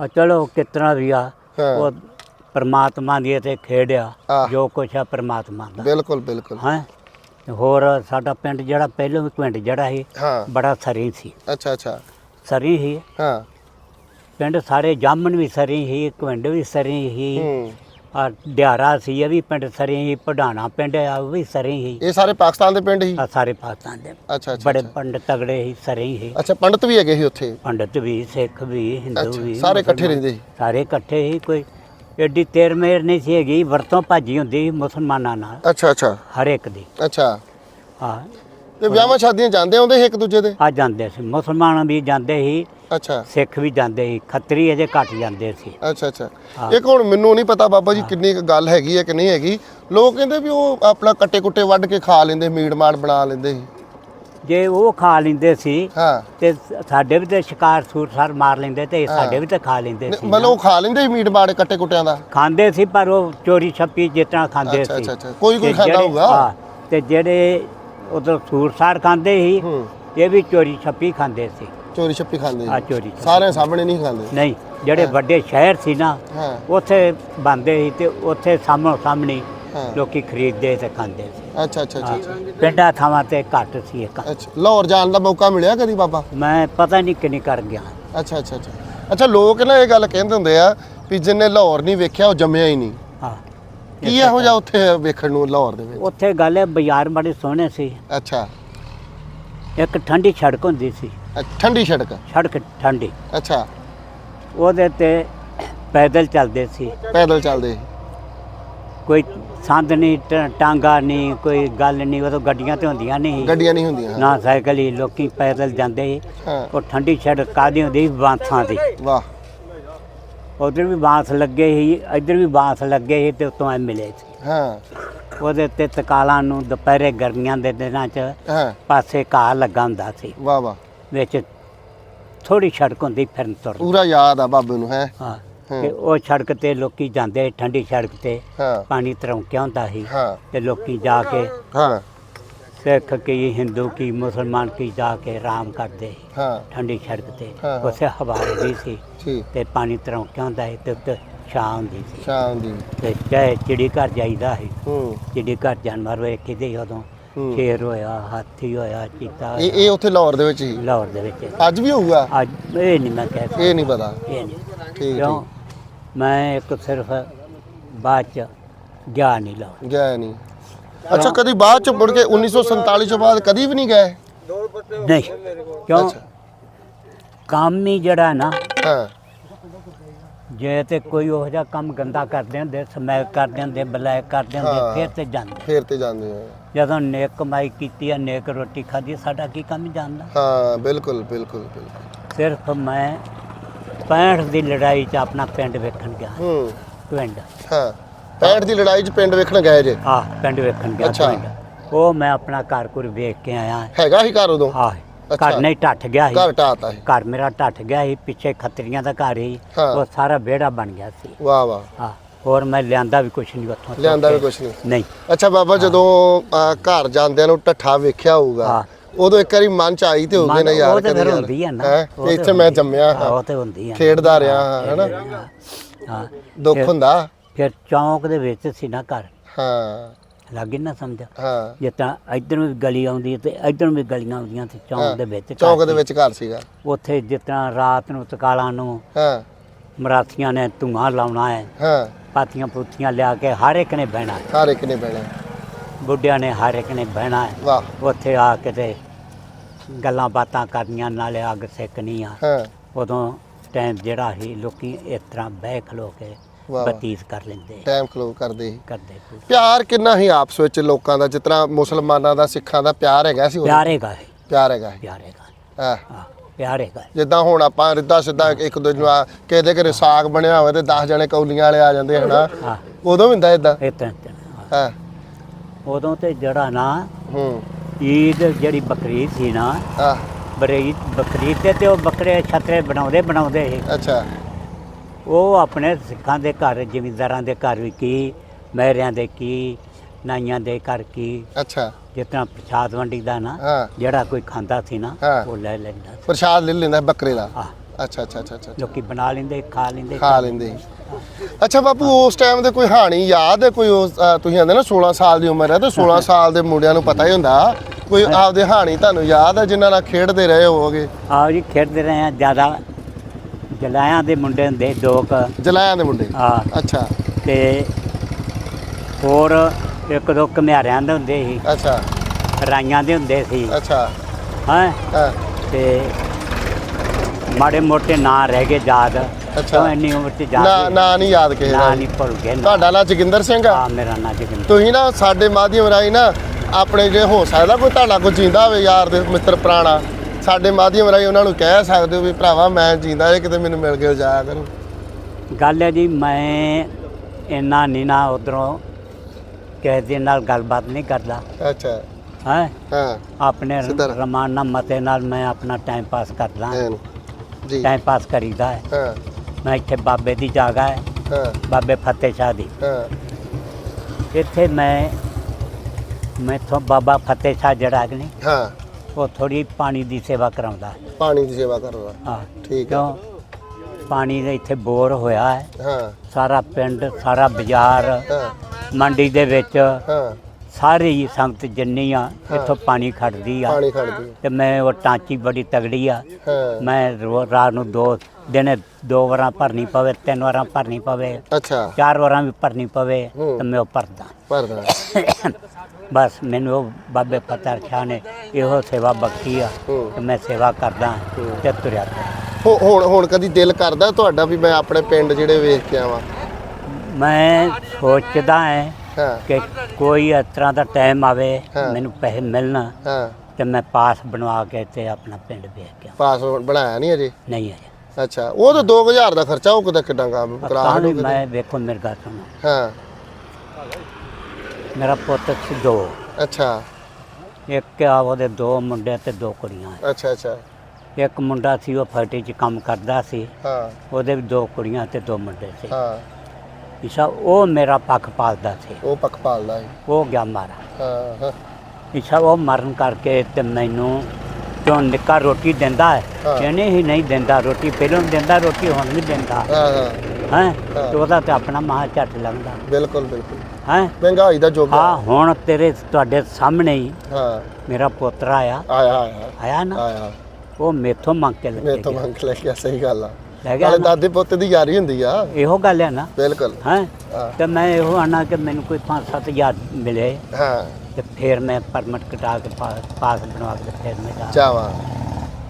ਆ ਚਲੋ ਕਿਤਨਾ ਵੀ ਆ ਹਾਂ। ਉਹ ਪਰਮਾਤਮਾ ਦੀ ਤੇ ਖੇਡਿਆ ਆਹ। ਜੋ ਕੁਛ ਆ ਪਰਮਾਤਮਾ ਦਾ। ਬਿਲਕੁਲ ਬਿਲਕੁਲ। ਹੈ? ਹੋਰ ਸਾਡਾ ਪਿੰਡ ਜਿਹੜਾ ਪਹਿਲੋਂ ਵੀ ਪਿੰਡ ਜਿਹੜਾ ਸੀ ਹਾਂ। ਬੜਾ ਸਰੀ ਸੀ। ਅੱਛਾ ਅੱਛਾ। ਸਰੀ ਸੀ। ਹਾਂ। ਪਿੰਡ ਸਾਰੇ ਜਾਮਨ ਵੀ ਸਰੀ ਸੀ ਪਿੰਡ ਵੀ ਸਰੀ ਸੀ। ਹੂੰ। ਆ ਦਿਹਾਰਾ ਸੀ ਇਹ ਵੀ ਪਿੰਡ ਸਰੀ ਸੀ ਪਢਾਣਾ ਪਿੰਡ ਆ ਉਹ ਵੀ ਸਰੀ ਸੀ ਇਹ ਸਾਰੇ ਪਾਕਿਸਤਾਨ ਦੇ ਪਿੰਡ ਹੀ? ਆ ਸਾਰੇ ਪਾਕਿਸਤਾਨ ਦੇ। ਅੱਛਾ ਅੱਛਾ ਬੜੇ। ਪੰਡਤ ਤਗੜੇ ਸੀ ਸਰੀ ਸੀ ਅੱਛਾ ਪੰਡਤ ਵੀ ਹੈਗੇ ਸੀ ਉੱਥੇ? ਪੰਡਤ ਵੀ ਸਿੱਖ ਵੀ ਹਿੰਦੂ ਵੀ ਸਾਰੇ ਇਕੱਠੇ। ਰਹਿੰਦੇ ਸੀ? ਸਾਰੇ ਇਕੱਠੇ ਹੀ ਕੋਈ ਐਡੀ ਤੇਰ ਮੇਰ ਨਹੀਂ ਸੀ ਹੈਗੀ ਵਰਤੋਂ ਭਾਜੀ ਹੁੰਦੀ ਸੀ ਮੁਸਲਮਾਨਾਂ ਨਾਲ। ਅੱਛਾ ਅੱਛਾ। ਹਰ ਇੱਕ ਦੀ। ਅੱਛਾ। ਆ ਤੇ ਵਿਆਹਾਂ ਸ਼ਾਦੀਆਂ ਜਾਂਦੇ ਆਉਂਦੇ ਸੀ ਇੱਕ ਦੂਜੇ ਦੇ? ਆ ਜਾਂਦੇ ਸੀ। ਮੁਸਲਮਾਨ ਵੀ ਜਾਂਦੇ ਸੀ ਅੱਛਾ। ਸਿੱਖ ਵੀ ਜਾਂਦੇ ਸੀ ਖੱਤਰੀ ਅਜੇ ਘੱਟ ਜਾਂਦੇ ਸੀ। ਅੱਛਾ ਅੱਛਾ। ਇੱਕ ਹੁਣ ਮੈਨੂੰ ਨਹੀਂ ਪਤਾ ਬਾਬਾ ਜੀ ਕਿੰਨੀ ਕੁ ਗੱਲ ਹੈਗੀ ਹੈ ਕਿ ਨਹੀਂ ਹੈਗੀ। ਲੋਕ ਕਹਿੰਦੇ ਵੀ ਉਹ ਆਪਣਾ ਕੱਟੇ ਕੁੱਟੇ ਵੱਢ ਕੇ ਖਾ ਲੈਂਦੇ ਮੀਟ ਮਾੜ ਬਣਾ ਲੈਂਦੇ ਸੀ। ਜੇ ਉਹ ਖਾ ਲੈਂਦੇ ਸੀ ਹਾਂ। ਤੇ ਸਾਡੇ ਵੀ ਤੇ ਸ਼ਿਕਾਰ ਸੂਰ ਸਾਰ ਮਾਰ ਲੈਂਦੇ ਤੇ ਸਾਡੇ ਵੀ ਤੇ ਖਾ ਲੈਂਦੇ ਸੀ ਮਤਲਬ ਉਹ ਖਾ ਲੈਂਦੇ ਸੀ ਮੀਟ ਮਾੜ ਕੱਟੇ ਕੁੱਟਿਆਂ ਦਾ? ਖਾਂਦੇ ਸੀ ਪਰ ਉਹ ਚੋਰੀ ਛੱਪੀ ਤਰ੍ਹਾਂ ਖਾਂਦੇ ਅੱਛਾ, ਸੀ। ਅੱਛਾ, ਅੱਛਾ। ਕੋਈ- ਕੋਈ ਤੇ ਖਾਂਦਾ ਜਿਹੜੇ- ਹੋਊਗਾ। ਹਾਂ, ਤੇ ਜਿਹੜੇ ਉਧਰ ਸੂਰ ਸਾਰ ਖਾਂਦੇ ਸੀ ਇਹ ਵੀ ਚੋਰੀ ਛੱਪੀ ਖਾਂਦੇ ਸੀ। ਚੋਰੀ ਛੱਪੀ ਖਾਂਦੇ ਆ ਚੋਰੀ। ਸਾਰਿਆਂ ਸਾਹਮਣੇ ਨਹੀਂ ਖਾਂਦੇ। ਨਹੀਂ ਜਿਹੜੇ ਵੱਡੇ ਸ਼ਹਿਰ ਸੀ ਨਾ ਉੱਥੇ ਬੰਦੇ ਸੀ ਤੇ ਉੱਥੇ ਸਾਹਮਣੇ ਸਾਹਮਣੇ ਲੋਕੀ ਖਰੀਦਦੇ ਤੇ ਖਾਂਦੇ ਸੀ। ਅੱਛਾ ਅੱਛਾ ਅੱਛਾ ਪਿੰਡਾਂ ਥਾਵਾਂ ਤੇ ਘੱਟ ਸੀ ਇਹ ਕੰਮ। ਅੱਛਾ ਲਾਹੌਰ ਜਾਣ ਦਾ ਮੌਕਾ ਮਿਲਿਆ ਕਦੀ ਬਾਬਾ? ਮੈਂ ਪਤਾ ਨਹੀਂ ਕਿੰਨੀ ਕਰ ਗਿਆ। ਅੱਛਾ ਅੱਛਾ ਅੱਛਾ। ਅੱਛਾ ਲੋਕ ਨਾ ਇਹ ਗੱਲ ਕਹਿੰਦੇ ਹੁੰਦੇ ਆ ਵੀ ਜਿਹਨੇ ਲਾਹੌਰ ਨਹੀਂ ਵੇਖਿਆ ਉਹ ਜੰਮਿਆ ਹੀ ਨਹੀਂ। ਹਾਂ। ਕੀ ਇਹੋ ਜਿਹਾ ਉੱਥੇ ਵੇਖਣ ਨੂੰ ਲਾਹੌਰ ਦੇ ਵਿੱਚ? ਉੱਥੇ ਗੱਲ ਹੈ ਬਾਜ਼ਾਰ ਬੜੇ ਸੋਹਣੇ ਸੀ। ਅੱਛਾ। ਇੱਕ ਠੰਡੀ ਸੜਕ ਹੁੰਦੀ ਸੀ। ਠੰਡੀ ਸੜਕ? ਸੜਕ ਠੰਡੀ। ਅੱਛਾ। ਉਹਦੇ ਤੇ ਪੈਦਲ ਚੱਲਦੇ ਸੀ। ਪੈਦਲ ਚੱਲਦੇ ਸੀ। ਕੋਈ ਸੰਦ ਨਹੀਂ ਟ- ਟਾਂਗਾ ਨਹੀਂ ਕੋਈ ਗੱਲ ਨਹੀਂ ਉਦੋਂ ਗੱਡੀਆਂ ਤੇ ਹੁੰਦੀਆਂ ਨਹੀਂ ਸੀ। ਗੱਡੀਆਂ ਨਹੀਂ ਹੁੰਦੀਆਂ ਨਾ ਸਾਈਕਲ ਹੀ ਲੋਕੀ ਪੈਦਲ ਜਾਂਦੇ ਸੀ। ਹਾਂ। ਉਹ ਠੰਡੀ ਸੜਕ ਕਾਦੀ ਹੁੰਦੀ ਸੀ? ਬਾਂਸਾਂ ਦੀ। ਵਾਹ। ਉਧਰ ਵੀ ਬਾਂਸ ਲੱਗੇ ਸੀ ਇੱਧਰ ਵੀ ਬਾਂਸ ਲੱਗੇ ਸੀ ਤੇ ਉਤੋਂ ਐ ਮਿਲੇ ਸੀ। ਹਾਂ। ਉਹਦੇ ਤੇ ਤਕਾਲਾਂ ਨੂੰ ਦੁਪਹਿਰੇ ਗਰਮੀਆਂ ਦੇ ਦਿਨਾਂ 'ਚ ਹਾਂ। ਪਾਸੇ ਘਾਹ ਲੱਗਾ ਹੁੰਦਾ ਸੀ। ਵਾਹ ਵਾਹ। ਵਿੱਚ ਥੋੜੀ ਸੜਕ ਹੁੰਦੀ ਫਿਰਨ ਤੁਰ ਪੂਰਾ ਯਾਦ ਆ ਬਾਬੇ ਨੂੰ ਹੈ? ਹਾਂ। ਹਾਂ। ਤੇ ਉਹ ਸੜਕ ਤੇ ਲੋਕੀ ਜਾਂਦੇ ਠੰਡੀ ਸੜਕ ਤੇ ਹਾਂ। ਪਾਣੀ ਤਰੌਂਕਿਆ ਹੁੰਦਾ ਸੀ। ਹਾਂ। ਤੇ ਲੋਕੀ ਜਾ ਕੇ ਹਾਂ। ਸਿੱਖ ਕੀ ਹਿੰਦੂ ਕੀ ਮੁਸਲਮਾਨ ਕੀ ਜਾ ਕੇ ਆਰਾਮ ਕਰਦੇ ਸੀ। ਹਾਂ। ਠੰਡੀ ਸੜਕ ਤੇ। ਹਾਂ, ਹਾਂ। ਉਸੇ ਹਵਾ ਹੁੰਦੀ ਸੀ। ਠੀਕ। ਤੇ ਪਾਣੀ ਤਰੌਂਕਿਆ ਹੁੰਦਾ ਸੀ ਤੇ ਉੱਤੇ ਛਾਂ ਹੁੰਦੀ ਸੀ। ਸ਼ਾਮ ਦੀ। ਤੇ ਚਾਹੇ ਚਿੜੀ ਘਰ ਜਾਈਦਾ ਸੀ ਹੂੰ। ਚਿੜੀ ਘਰ ਜਾਨਵਰ ਵੇਖੇ ਦੇ ਉਦੋਂ ਹੂੰ। ਸ਼ੇਰ ਹੋਇਆ ਹਾਥੀ ਹੋਇਆ ਚੀਤਾ ਇਹ ਹੋਇਆ, ਇਹ ਉੱਥੇ ਲਾਹੌਰ ਦੇ ਵਿੱਚ ਹੀ? ਲਾਹੌਰ ਦੇ ਵਿੱਚ। ਅੱਜ ਵੀ ਹੋਊਗਾ? ਅੱਜ ਇਹ ਨਹੀਂ ਮੈਂ ਕਹਿ ਸਕਦਾ। ਇਹ ਨਹੀਂ ਪਤਾ। ਇਹ ਨਹੀਂ। ਠੀਕ ਕਿਉਂ? ਮੈਂ ਇੱਕ ਸਿਰਫ ਬਾਅਦ ਚ ਗਿਆ ਨਹੀਂ ਲਾਹੌਰ। ਗਿਆ ਨਹੀਂ। ਅੱਛਾ ਕਦੀ ਬਾਅਦ ਚ ਮੁੜ ਕੇ 1947 ਤੋਂ ਬਾਅਦ ਕਦੀ ਵੀ ਨਹੀਂ ਗਏ? ਨਹੀਂ। ਕਿਉਂ। ਕੰਮ ਹੀ ਜਿਹੜਾ ਨਾ ਹਾਂ। ਜੇ ਤੇ ਕੋਈ ਉਹ ਜਿਹਾ ਕੰਮ ਗੰਦਾ ਕਰਦੇ ਹੁੰਦੇ ਸਮੈਕ ਕਰਦੇ ਹੁੰਦੇ ਬਲੈਕ ਕਰਦੇ ਹੁੰਦੇ ਹਾਂ। ਫਿਰ ਤੇ ਜਾਂਦੇ। ਫੇਰ ਤੇ ਜਾਂਦੇ ਆ। ਜਦੋਂ ਨੇਕ ਕਮਾਈ ਕੀਤੀ ਆ ਨੇਕ ਰੋਟੀ ਖਾਧੀ ਸਾਡਾ ਕੀ ਕੰਮ ਜਾਣਦਾ ਹਾਂ ਬਿਲਕੁਲ ਬਿਲਕੁਲ ਬਿਲਕੁਲ। ਸਿਰਫ ਮੈਂ 65 ਦੀ ਲੜਾਈ 'ਚ ਆਪਣਾ ਪਿੰਡ ਵੇਖਣ ਗਿਆ। ਹੂੰ। ਪਿੰਡ। ਹਾਂ 65 ਦੀ ਲੜਾਈ 'ਚ ਪਿੰਡ ਵੇਖਣ ਗਏ ਜੇ? ਆਹ ਪਿੰਡ ਵੇਖਣ ਗਿਆ ਅੱਛਾ। ਪਿੰਡ। ਉਹ ਮੈਂ ਆਪਣਾ ਘਰ ਘੁਰ ਵੇਖ ਕੇ ਆਇਆ। ਹੈਗਾ ਹੀ ਘਰ ਉਦੋਂ? ਆਹ ਅੱਛਾ। ਘਰ ਨਹੀਂ ਟੱਟ ਗਿਆ ਸੀ। ਘਰ ਢਾਤਾ ਹੈ ਘਰ ਮੇਰਾ ਟੱਟ ਗਿਆ ਸੀ ਪਿੱਛੇ ਖੱਤਰੀਆਂ ਦਾ ਘਰ ਸੀ। ਹਾਂ। ਉਹ ਸਾਰਾ ਵਿਹੜਾ ਬਣ ਗਿਆ ਸੀ। ਵਾਹ ਵਾਹ। ਹਾਂ ਹੋਰ ਮੈਂ ਲਿਆਂਦਾ ਵੀ ਕੁਛ ਨਹੀਂ ਉੱਥੋਂ ਲਿਆਂਦਾ ਵੀ। ਕੁਛ ਨਹੀਂ। ਨਹੀਂ। ਅੱਛਾ ਬਾਬਾ ਜਦੋਂ ਅਹ, ਘਰ ਜਾਂਦਿਆਂ ਨੂੰ ਟੱਠਾ ਵੇਖਿਆ ਹੋਊਗਾ ਹਾਂ। ਉਦੋਂ ਇੱਕ ਵਾਰੀ ਮਨ ਚ ਆਈ ਤੇ ਹੋਊਗੀ ਨਾ ਮਨ- ਯਾਰ ਉਹ ਤੇ ਕਦੇ ਫਿਰ ਯਾਰ ਹੁੰਦੀ ਨਾ। ਹੈਂ? ਉਹ ਤੇ ਇੱਥੇ ਮੈਂ ਹੁੰਦੀ। ਜੰਮਿਆ। ਹਾਂ, ਹਾਂ ਉਹ ਤੇ ਹੁੰਦੀ ਆ ਖੇਡਦਾ ਰਿਹਾ ਹਾਂ ਹਨਾ? ਹਾਂ। ਦੁੱਖ ਫਿਰ- ਹੁੰਦਾ। ਫਿਰ ਚੌਂਕ ਦੇ ਵਿੱਚ ਸੀ ਨਾ ਘਰ। ਹਾਂ। ਲੱਗੇ ਨਾ ਸਮਝ ਹਾਂ ਜੇ ਤਾਂ ਇੱਧਰ ਵੀ ਗਲੀ ਆਉਂਦੀ ਤੇ ਇੱਧਰ ਵੀ ਗਲੀਆਂ ਆਉਂਦੀਆਂ ਤੇ। ਚੌਂਕ ਦੇ ਵਿੱਚ ਘਰ ਚੌਂਕ ਦੇ ਸੀ। ਵਿੱਚ ਘਰ ਸੀਗਾ ਉੱਥੇ ਤਰ੍ਹਾਂ ਰਾਤ ਨੂੰ ਤਕਾਲਾਂ ਨੂੰ ਹਾਂ ਮਰਾਸੀਆਂ ਨੇ ਧੂਆਂ ਲਾਉਣਾ ਹੈ ਹਾਂ ਪਾਥੀਆਂ ਪੂਥੀਆਂ ਲਿਆ ਕੇ ਹਰ ਇੱਕ ਨੇ ਬਹਿਣਾ ਹੈ। ਹਰ ਇੱਕ ਨੇ ਬਹਿਣਾ ਬੁੱਢਿਆਂ ਨੇ ਹਰ ਇੱਕ ਨੇ ਬਹਿਣਾ ਹੈ। ਵਾਹ ਉੱਥੇ ਆ ਕੇ ਤੇ ਗੱਲਾਂ ਬਾਤਾਂ ਕਰਨੀਆਂ ਨਾਲੇ ਅੱਗ ਸੇਕਣੀ ਆ ਹਾਂ ਉਦੋਂ ਟਾਈਮ ਜਿਹੜਾ ਸੀ ਲੋਕੀ ਇਸ ਤਰ੍ਹਾਂ ਬਹਿ ਖਲੋ ਕੇ ਵਾਹ। ਬਤੀਤ ਕਰ ਲੈਂਦੇ ਟਾਈਮ ਖਲੋ ਕਰਦੇ ਸੀ। ਕਰਦੇ। ਪਿਆਰ ਕਿੰਨਾ ਹੀ ਆਪਸ ਵਿੱਚ ਲੋਕਾਂ ਦਾ ਤਰ੍ਹਾਂ ਮੁਸਲਮਾਨਾਂ ਦਾ ਸਿੱਖਾਂ ਦਾ? ਪਿਆਰ ਹੈਗਾ ਸੀ ਉਦੋਂ? ਪਿਆਰ ਹੈਗਾ ਪਿਆਰ ਹੈਗਾ ਸੀ। ਪਿਆਰ ਹੈਗਾ ਹਾਂ। ਹਾਂ ਪਿਆਰ ਹੈਗਾ। ਜਿੱਦਾਂ ਹੁਣ ਆਪਾਂ ਰਿੱਧਾ ਸਿੱਧਾ ਇੱਕ ਦੂਜੇ ਨੂੰ ਆ- ਕਿਸੇ ਦੇ ਘਰੇ ਸਾਗ ਬਣਿਆ ਹੋਵੇ ਤੇ 10 ਜਣੇ ਕੌਲੀਆਂ ਵਾਲੇ ਆ ਜਾਂਦੇ ਹਨਾ? ਹਾਂ। ਉਦੋਂ ਵੀ ਹੁੰਦਾ ਇਦਾਂ ਇਹ ਤਾਂ ਤਾਂ, ਹਾਂ। ਹਾਂ। ਉਦੋਂ ਤੇ ਜਿਹੜਾ ਨਾ ਹੂੰ। ਈਦ ਜਿਹੜੀ ਬਕਰੀਦ ਸੀ ਨਾ ਆ ਬਰੀਦ ਬਕਰੀਦ ਤੇ ਤੇ ਉਹ ਬੱਕਰੇ ਛਤਰੇ ਬਣਾਉਂਦੇ ਬਣਾਉਂਦੇ ਸੀ। ਅੱਛਾ। ਉਹ ਆਪਣੇ ਸਿੱਖਾਂ ਦੇ ਘਰ ਜ਼ਿਮੀਂਦਾਰਾਂ ਦੇ ਘਰ ਵੀ ਕੀ ਮਹਿਰਿਆਂ ਦੇ ਕੀ ਨਾਈਆਂ ਦੇ ਘਰ ਕੀ। ਅੱਛਾ। ਤਰ੍ਹਾਂ ਪ੍ਰਸ਼ਾਦ ਵੰਡੀ ਦਾ ਨਾ ਹਾਂ। ਜਿਹੜਾ ਕੋਈ ਖਾਂਦਾ ਸੀ ਨਾ ਹਾਂ। ਉਹ ਲੈ ਲੈਂਦਾ ਸੀ। ਪ੍ਰਸ਼ਾਦ ਲੈ ਲੈਂਦਾ ਬੱਕਰੇ ਦਾ? ਅੱਛਾ ਅੱਛਾ ਅੱਛਾ ਅੱਛਾ। ਲੋਕੀ ਬਣਾ ਲੈਂਦੇ ਖਾ ਲੈਂਦੇ। ਖਾ ਲੈਂਦੇ। ਅੱਛਾ ਬਾਪੂ ਉਸ ਟਾਈਮ ਦੇ ਕੋਈ ਹਾਣੀ ਯਾਦ ਹੈ? ਕੋਈ ਉਸ ਤੁਸੀਂ ਆਂਦੇ ਨਾ 16 ਸਾਲ ਦੀ ਉਮਰ ਹੈ ਤੇ 16 ਸਾਲ ਦੇ ਮੁੰਡਿਆਂ ਨੂੰ ਪਤਾ ਹੀ ਹੁੰਦਾ। ਕੋਈ ਆਪਦੇ ਹਾਣੀ ਤੁਹਾਨੂੰ ਯਾਦ ਹੈ ਜਿਨ੍ਹਾਂ ਨਾਲ ਖੇਡਦੇ ਰਹੇ ਹੋਵੋਗੇ? ਆਓ ਜੀ ਖੇਡਦੇ ਰਹੇ ਆ ਜ਼ਿਆਦਾ ਜਲਾਇਆਂ ਦੇ ਮੁੰਡੇ ਹੁੰਦੇ ਦੋ ਕ ਜਲਾਇਆਂ ਦੇ ਮੁੰਡੇ? ਆ ਅੱਛਾ। ਤੇ ਹੋਰ ਇੱਕ ਦੋ ਘਮਿਆਰਿਆਂ ਦੇ ਹੁੰਦੇ ਸੀ। ਅੱਛਾ। ਰਾਈਆਂ ਦੇ ਹੁੰਦੇ ਸੀ। ਅੱਛਾ। ਹਾਂ? ਤੇ ਮਾੜੇ ਮੋਟੇ ਨਾਂ ਰਹਿ ਗਏ ਯਾਦ। ਅੱਛਾ। ਇੰਨੀ ਉਮਰ ਚ ਨਾ ਯਾਦ ਨਾ ਨਹੀਂ ਯਾਦ ਕਿਸੇ ਨਾਂ ਦਾ ਨਹੀਂ ਭੁੱਲ ਗਏ ਨਾ। ਤੁਹਾਡਾ ਨਾਂ ਜੋਗਿੰਦਰ ਸਿੰਘ ਆ? ਮੇਰਾ ਨਾਂ ਜਗਨ ਤੁਸੀਂ ਨਾ ਸਾਡੇ ਮਾਧਿਅਮ ਰਾਹੀਂ ਨਾ ਆਪਣੇ ਜੇ ਹੋ ਸਕਦਾ ਕੋਈ ਤੁਹਾਡਾ ਕੋਈ ਜਿੰਦਾ ਹੋਵੇ ਯਾਰ ਦੇ ਮਿੱਤਰ ਪੁਰਾਣਾ। ਸਾਡੇ ਮਾਧਿਅਮ ਰਾਹੀਂ ਉਹਨਾਂ ਨੂੰ ਕਹਿ ਸਕਦੇ ਹੋ ਵੀ ਭਰਾਵਾ ਮੈਂ ਜਿੰਦਾ ਜੇ ਕਿਤੇ ਮੈਨੂੰ ਮਿਲ ਕੇ ਜਾਇਆ ਕਰੋ। ਗੱਲ ਹੈ ਜੀ ਮੈਂ ਇੰਨਾ ਨਹੀਂ ਨਾ ਉਧਰੋਂ ਕਿਸੇ ਦੇ ਨਾਲ ਗੱਲਬਾਤ ਨਹੀਂ ਕਰਦਾ। ਅੱਛਾ। ਹੈ? ਹਾਂ। ਆਪਣੇ ਸਿੱਧਾ। ਰਮਾਨਾ ਮਤੇ ਨਾਲ ਮੈਂ ਆਪਣਾ ਟਾਈਮ ਪਾਸ ਕਰਦਾ। ਐਨ। ਜੀ। ਟਾਈਮ ਪਾਸ ਕਰੀਦਾ ਹੈ। ਹਾਂ। ਮੈਂ ਇੱਥੇ ਬਾਬੇ ਦੀ ਜਗ੍ਹਾ ਹੈ। ਹਾਂ। ਬਾਬੇ ਫਤਿਹ ਸ਼ਾਹ ਦੀ। ਹਾਂ। ਇੱਥੇ ਮੈਂ ਮੈਥੋਂ ਬਾਬਾ ਫਤਿਹ ਸ਼ਾਹ ਜਿਹੜਾ ਹੈ ਨਹੀਂ? ਹਾਂ। ਉਹ ਥੋੜੀ ਪਾਣੀ ਦੀ ਸੇਵਾ ਕਰਾਉਂਦਾ। ਪਾਣੀ ਦੀ ਸੇਵਾ ਕਰਦਾ। ਹਾਂ। ਠੀਕ ਹੈ ਕਿਉਂ? ਪਾਣੀ ਦੇ ਇੱਥੇ ਬੋਰ ਹੋਇਆ ਹੈ। ਹਾਂ। ਸਾਰਾ ਪਿੰਡ ਸਾਰਾ ਬਾਜ਼ਾਰ ਹਾਂ। ਮੰਡੀ ਦੇ ਵਿੱਚ ਹਾਂ। ਸਾਰੀ ਸੰਗਤ ਜਿੰਨੀ ਆ ਇੱਥੋਂ ਪਾਣੀ ਖੜਦੀ ਆ। ਪਾਣੀ ਖੜਦੀ ਤੇ ਮੈਂ ਉਹ ਟਾਂਚੀ ਬੜੀ ਤਗੜੀ ਆ। ਹਾਂ। ਮੈਂ ਰੋ- ਰਾਤ ਨੂੰ ਦੋ ਦਿਨੇ ਦੋ ਵਾਰਾਂ ਭਰਨੀ ਪਵੇ ਤਿੰਨ ਵਾਰਾਂ ਭਰਨੀ ਪਵੇ। ਅੱਛਾ। ਚਾਰ ਵਾਰਾਂ ਵੀ ਭਰਨੀ ਪਵੇ ਹੂੰ। ਤੇ ਮੈਂ ਉਹ ਭਰਦਾ। ਭਰਦਾ। ਬਸ ਮੈਨੂੰ ਉਹ ਬਾਬੇ ਫਤਿਹ ਸ਼ਾਹ ਨੇ ਇਹੋ ਸੇਵਾ ਬਖਸ਼ੀ ਆ ਹੂੰ। ਕਿ ਮੈਂ ਸੇਵਾ ਕਰਦਾ ਤੇ ਤੁਰਿਆ ਫਿਰਦਾ। ਹੋ- ਹੁਣ ਹੁਣ ਕਦੀ ਦਿਲ ਕਰਦਾ ਤੁਹਾਡਾ ਵੀ ਮੈਂ ਆਪਣੇ ਪਿੰਡ ਜਿਹੜੇ ਵੇਖ ਕੇ ਆਵਾਂ? ਮੈਂ ਸੋਚਦਾ ਹਾਂ ਹਾਂ। ਕਿ ਕੋਈ ਇਸ ਤਰ੍ਹਾਂ ਦਾ ਟਾਈਮ ਆਵੇ ਹਾਂ। ਮੈਨੂੰ ਪੈਸੇ ਮਿਲਣ ਹਾਂ। ਤੇ ਮੈਂ ਪਾਸ ਬਣਵਾ ਕੇ ਤੇ ਆਪਣਾ ਪਿੰਡ ਵੇਚ ਕੇ ਆਵਾਂ। ਪਾਸਪੋਰਟ ਬਣਾਇਆ ਨਹੀਂ ਅਜੇ? ਨਹੀਂ ਅਜੇ। ਅੱਛਾ ਉਹ ਤਾਂ 2000 ਦਾ ਖਰਚਾ ਉਹ ਕਿਦਾਂ ਕਿੱਦਾਂ ਕੰਮ ਕਰਾ ਤਾਂ ਵੀ ਮੈਂ ਵੇਖੋ ਮੇਰੇ ਗੱਲ ਸੁਣੋ। ਹਾਂ। ਮੇਰਾ ਪੁੱਤ ਸੀ ਦੋ। ਅੱਛਾ। ਇੱਕ ਆ ਉਹਦੇ ਦੋ ਮੁੰਡੇ ਤੇ ਦੋ ਕੁੜੀਆਂ ਅੱਛਾ ਅੱਛਾ। ਇੱਕ ਮੁੰਡਾ ਸੀ ਉਹ ਫੈਕਟਰੀ 'ਚ ਕੰਮ ਕਰਦਾ ਸੀ। ਹਾਂ। ਉਹਦੇ ਵੀ ਦੋ ਕੁੜੀਆਂ ਤੇ ਦੋ ਮੁੰਡੇ ਸੀ। ਹਾਂ। ਇਸਾ ਉਹ ਮੇਰਾ ਪੱਖ ਪਾਲਦਾ ਸੀ। ਉਹ ਪੱਕ ਪਾਲਦਾ ਹੈ ਉਹ ਗਿਆ ਮਾਰਾ। ਹਾਂ ਹਾਂ। ਇਸਾ ਉਹ ਮਰਨ ਕਰਕੇ ਤੇ ਮੈਨੂੰ ਕਿਉਂ ਨਿੱਕਾ ਰੋਟੀ ਦਿੰਦਾ ਹੈ। ਹਾਂ। ਇਹਨੇ ਹੀ ਨਹੀਂ ਦਿੰਦਾ ਰੋਟੀ ਪਹਿਲਾਂ ਵੀ ਦਿੰਦਾ ਰੋਟੀ ਹੁਣ ਵੀ ਦਿੰਦਾ। ਹਾਂ ਹਾਂ। ਹੈ? ਹਾਂ। ਤੇ ਉਹਦਾ ਤੇ ਆਪਣਾ ਮਾਂ ਝੱਟ ਲੱਗਦਾ ਬਿਲਕੁਲ ਬਿਲਕੁਲ। ਹੈ? ਮਹਿੰਗਾਈ ਦਾ ਜੋਗਾ। ਆ ਹੁਣ ਤੇਰੇ ਤੁਹਾਡੇ ਸਾਹਮਣੇ ਹੀ ਹਾਂ। ਮੇਰਾ ਪੋਤਰਾ ਆਇਆ। ਆਇਆ ਆਇਆ। ਆਇਆ ਨਾ? ਆਇਆ। ਉਹ ਮੇਥੋਂ ਮੰਗ ਕੇ ਲੈ ਕੇ ਤਾਂ ਗਿਆ। ਮੰਗ ਲੈ ਗਿਆ ਸਹੀ ਗੱਲ ਆ। ਲੈ ਗਿਆ ਨਾਲੇ? ਦਾਦੇ ਪੁੱਤ ਦੀ ਯਾਰੀ ਹੁੰਦੀ ਆ। ਇਹੋ ਗੱਲ ਹੈ ਨਾ। ਬਿਲਕੁਲ। ਹੈ? ਤੇ ਮੈਂ ਇਹੋ ਆਣਾ ਕਿ ਮੈਨੂੰ ਕੋਈ 5-7000 ਮਿਲੇ। ਹਾਂ। ਤੇ ਫਿਰ ਮੈਂ ਪਰਮਿਟ ਕਟਾ ਕੇ ਪਾਸ ਬਣਵਾ ਕੇ ਫਿਰ ਮੈਂ ਜਾ ਚਾਵਾ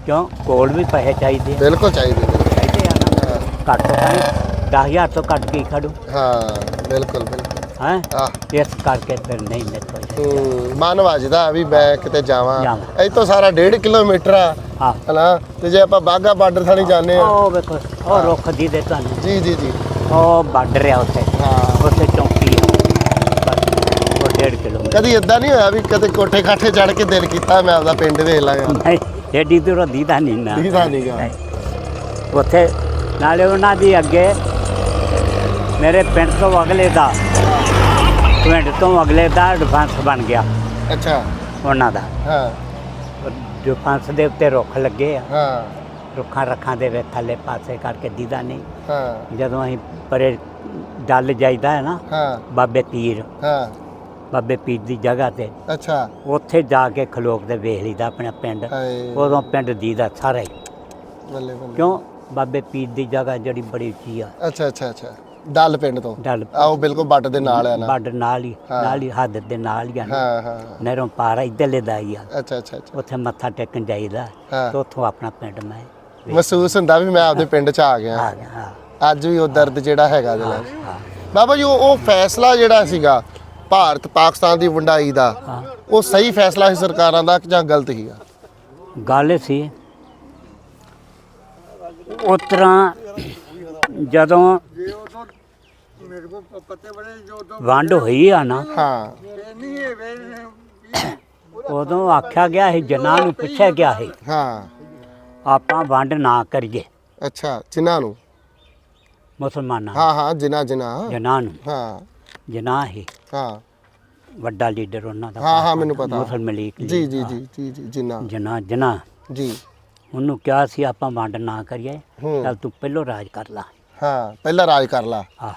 ਕਿਉਂ? ਕੋਲ ਵੀ ਪੈਸੇ ਚਾਹੀਦੇ ਆ। ਬਿਲਕੁਲ ਚਾਹੀਦੀ। ਚਾਹੀਦੇ ਆ ਨਾ। ਘੱਟ ਤੋਂ ਘੱਟ 10000 ਤੋਂ ਘੱਟ ਕੀ ਖੜੂ? ਹਾਂ ਬਿਲਕੁਲ ਬਿਲਕੁਲ। ਹੈ? ਆ ਇਸ ਕਰਕੇ ਫਿਰ ਨਹੀਂ ਮੇਰੇ ਤੋਂ। ਹੂੰ, ਮਨ ਵੱਜਦਾ ਵੀ ਮੈਂ ਕਿਤੇ ਜਾਵਾਂ। ਜਾਵਾਂ। ਇੱਥੋਂ ਸਾਰਾ 1.5 ਕਿਲੋਮੀਟਰ ਆ। ਹਾਂ। ਹਨਾ? ਤੇ ਜੇ ਆਪਾਂ ਬਾਗਾ ਬਾਰਡਰ ਥਾਣੀ ਜਾਂਦੇ ਆ। ਉਹ ਵੇਖੋ ਉਹ ਰੁੱਖ ਦੀ ਦੇ ਤੁਹਾਨੂੰ ਜੀ ਜੀ ਜੀ। ਉਹ ਬਾਰਡਰ ਆ ਉੱਥੇ। ਹਾਂ। ਉੱਥੇ ਚੌਂਕੀ ਆ। ਬਸ ਉਹ 1.5 ਕਿਲੋਮੀਟਰ। ਕਦੀ ਇਦਾਂ ਨਹੀਂ ਹੋਇਆ ਵੀ ਕਦੇ ਕੋਠੇ ਕਾਠੇ ਚੜ ਕੇ ਦਿਲ ਕੀਤਾ ਮੈਂ ਆਪਦਾ ਪਿੰਡ ਵੇਖ ਲਾਂਗਾ ਨਹੀਂ ਏਡੀ ਦੂਰੋਂ ਦੀਦਾ ਨਹੀਂ ਨਾ ਦੀਦਾ। ਨਹੀਂ। ਉੱਥੇ ਨਾਲੇ ਉਹਨਾਂ ਦੀ ਅੱਗੇ ਮੇਰੇ ਪਿੰਡ ਤੋਂ ਅਗਲੇ ਦਾ ਪਿੰਡ ਤੋਂ ਅਗਲੇ ਦਾ ਡਿਫੈਂਸ ਬਣ ਗਿਆ। ਅੱਛਾ। ਉਹਨਾਂ ਦਾ। ਹਾਂ। ਡਿਫੈਂਸ ਦੇ ਉੱਤੇ ਰੁੱਖ ਲੱਗੇ ਆ। ਹਾਂ। ਰੁੱਖਾਂ ਰੱਖਾਂ ਦੇ ਵਿੱਚ ਥੱਲੇ ਪਾਸੇ ਕਰਕੇ ਦੀਦਾ ਨਹੀਂ। ਹਾਂ। ਜਦੋਂ ਅਸੀਂ ਪਰੇ ਡੱਲ ਜਾਈਦਾ ਹੈ ਨਾ ਹਾਂ। ਬਾਬੇ ਪੀਰ। ਹਾਂ। ਬਾਬੇ ਪੀਰ ਦੀ ਜਗ੍ਹਾ ਤੇ। ਅੱਛਾ। ਉੱਥੇ ਜਾ ਕੇ ਖਲੋਕ ਦੇ ਵੇਖ ਲਈਦਾ ਆਪਣਾ ਪਿੰਡ। ਹਾਏ। ਉਦੋਂ ਪਿੰਡ ਦੀਦਾ ਸਾਰਾ ਹੀ। ਬੱਲੇ ਬੱਲੇ। ਕਿਉਂ? ਬਾਬੇ ਪੀਰ ਦੀ ਜਗ੍ਹਾ ਜਿਹੜੀ ਬੜੀ ਉੱਚੀ ਆ। ਅੱਛਾ ਅੱਛਾ ਅੱਛਾ। ਡੱਲ ਪਿੰਡ ਤੋਂ? ਡੱਲ ਆਓ ਬਿਲਕੁਲ ਬੱਟ ਦੇ ਨਾਲ ਆ ਨਾ? ਬਾਰਡਰ ਨਾਲ ਹੀ। ਨਾਲ ਹੀ ਹੱਦ ਦੇ ਨਾਲ ਹੀ ਆ ਨਾ। ਹਾਂ ਹਾਂ ਨਹਿਰੋਂ ਪਾਰ ਇੱਧਰਲੇ ਦਾ ਹੀ ਆ। ਅੱਛਾ ਅੱਛਾ ਅੱਛਾ। ਉੱਥੇ ਮੱਥਾ ਟੇਕਣ ਜਾਈਦਾ। ਹਾਂ। ਤੇ ਉੱਥੋਂ ਆਪਣਾ ਪਿੰਡ ਮੈਂ ਮਹਿਸੂਸ ਹੁੰਦਾ ਵੀ ਮੈਂ ਆਪਦੇ ਪਿੰਡ ਚ ਆ ਗਿਆ। ਆ ਗਿਆ ਹਾਂ। ਅੱਜ ਵੀ ਉਹ ਦਰਦ ਜਿਹੜਾ ਹੈਗਾ ਦਿਲ ਵਿੱਚ ਬਾਬਾ ਜੀ ਉਹ ਉਹ ਫੈਸਲਾ ਜਿਹੜਾ ਸੀਗਾ ਭਾਰਤ ਪਾਕਿਸਤਾਨ ਦੀ ਵੰਡਾਈ ਦਾ ਉਹ ਸਹੀ ਫੈਸਲਾ ਸੀ ਸਰਕਾਰਾਂ ਦਾ ਕਿ ਜਾਂ ਗਲਤ ਸੀਗਾ? ਗੱਲ ਸੀ। ਉਸ ਤਰ੍ਹਾਂ ਜਦੋਂ ਵੰਡ ਹੋਈ ਆ ਨਾ। ਹਾਂ। ਉਦੋਂ ਆਖਿਆ ਗਿਆ ਸੀ ਜਨਾਂ ਨੂੰ ਪੁੱਛਿਆ ਗਿਆ ਸੀ। ਹਾਂ। ਆਪਾਂ ਵੰਡ ਨਾ ਕਰੀਏ। ਅੱਛਾ ਜਿਨ੍ਹਾਂ ਨੂੰ? ਮੁਸਲਮਾਨਾਂ ਹਾਂ ਹਾਂ ਜਿਨ੍ਹਾਂ ਜਿਨ੍ਹਾਂ। ਜਨਾਂ ਨੂੰ। ਹਾਂ। ਜਨਾਂ ਹੀ ਹਾਂ। ਵੱਡਾ ਲੀਡਰ ਉਹਨਾਂ ਦਾ ਹਾਂ, ਹਾਂ, ਮੈਨੂੰ ਪਤਾ। ਮੁਸਲਮਾਨ ਲੀਗ ਜੀ ਜੀ ਜੀ ਜੀ ਜੀ ਜਿਨ੍ਹਾਂ। ਜਨਾਂ ਜਨਾਂ। ਜੀ। ਉਹਨੂੰ ਕਿਹਾ ਸੀ ਆਪਾਂ ਵੰਡ ਨਾ ਕਰੀਏ। ਹੂੰ। ਚੱਲ ਤੂੰ ਪਹਿਲੋਂ ਰਾਜ ਕਰ ਲਾ। ਹਾਂ ਪਹਿਲਾਂ ਰਾਜ ਕਰ ਲਾ। ਆ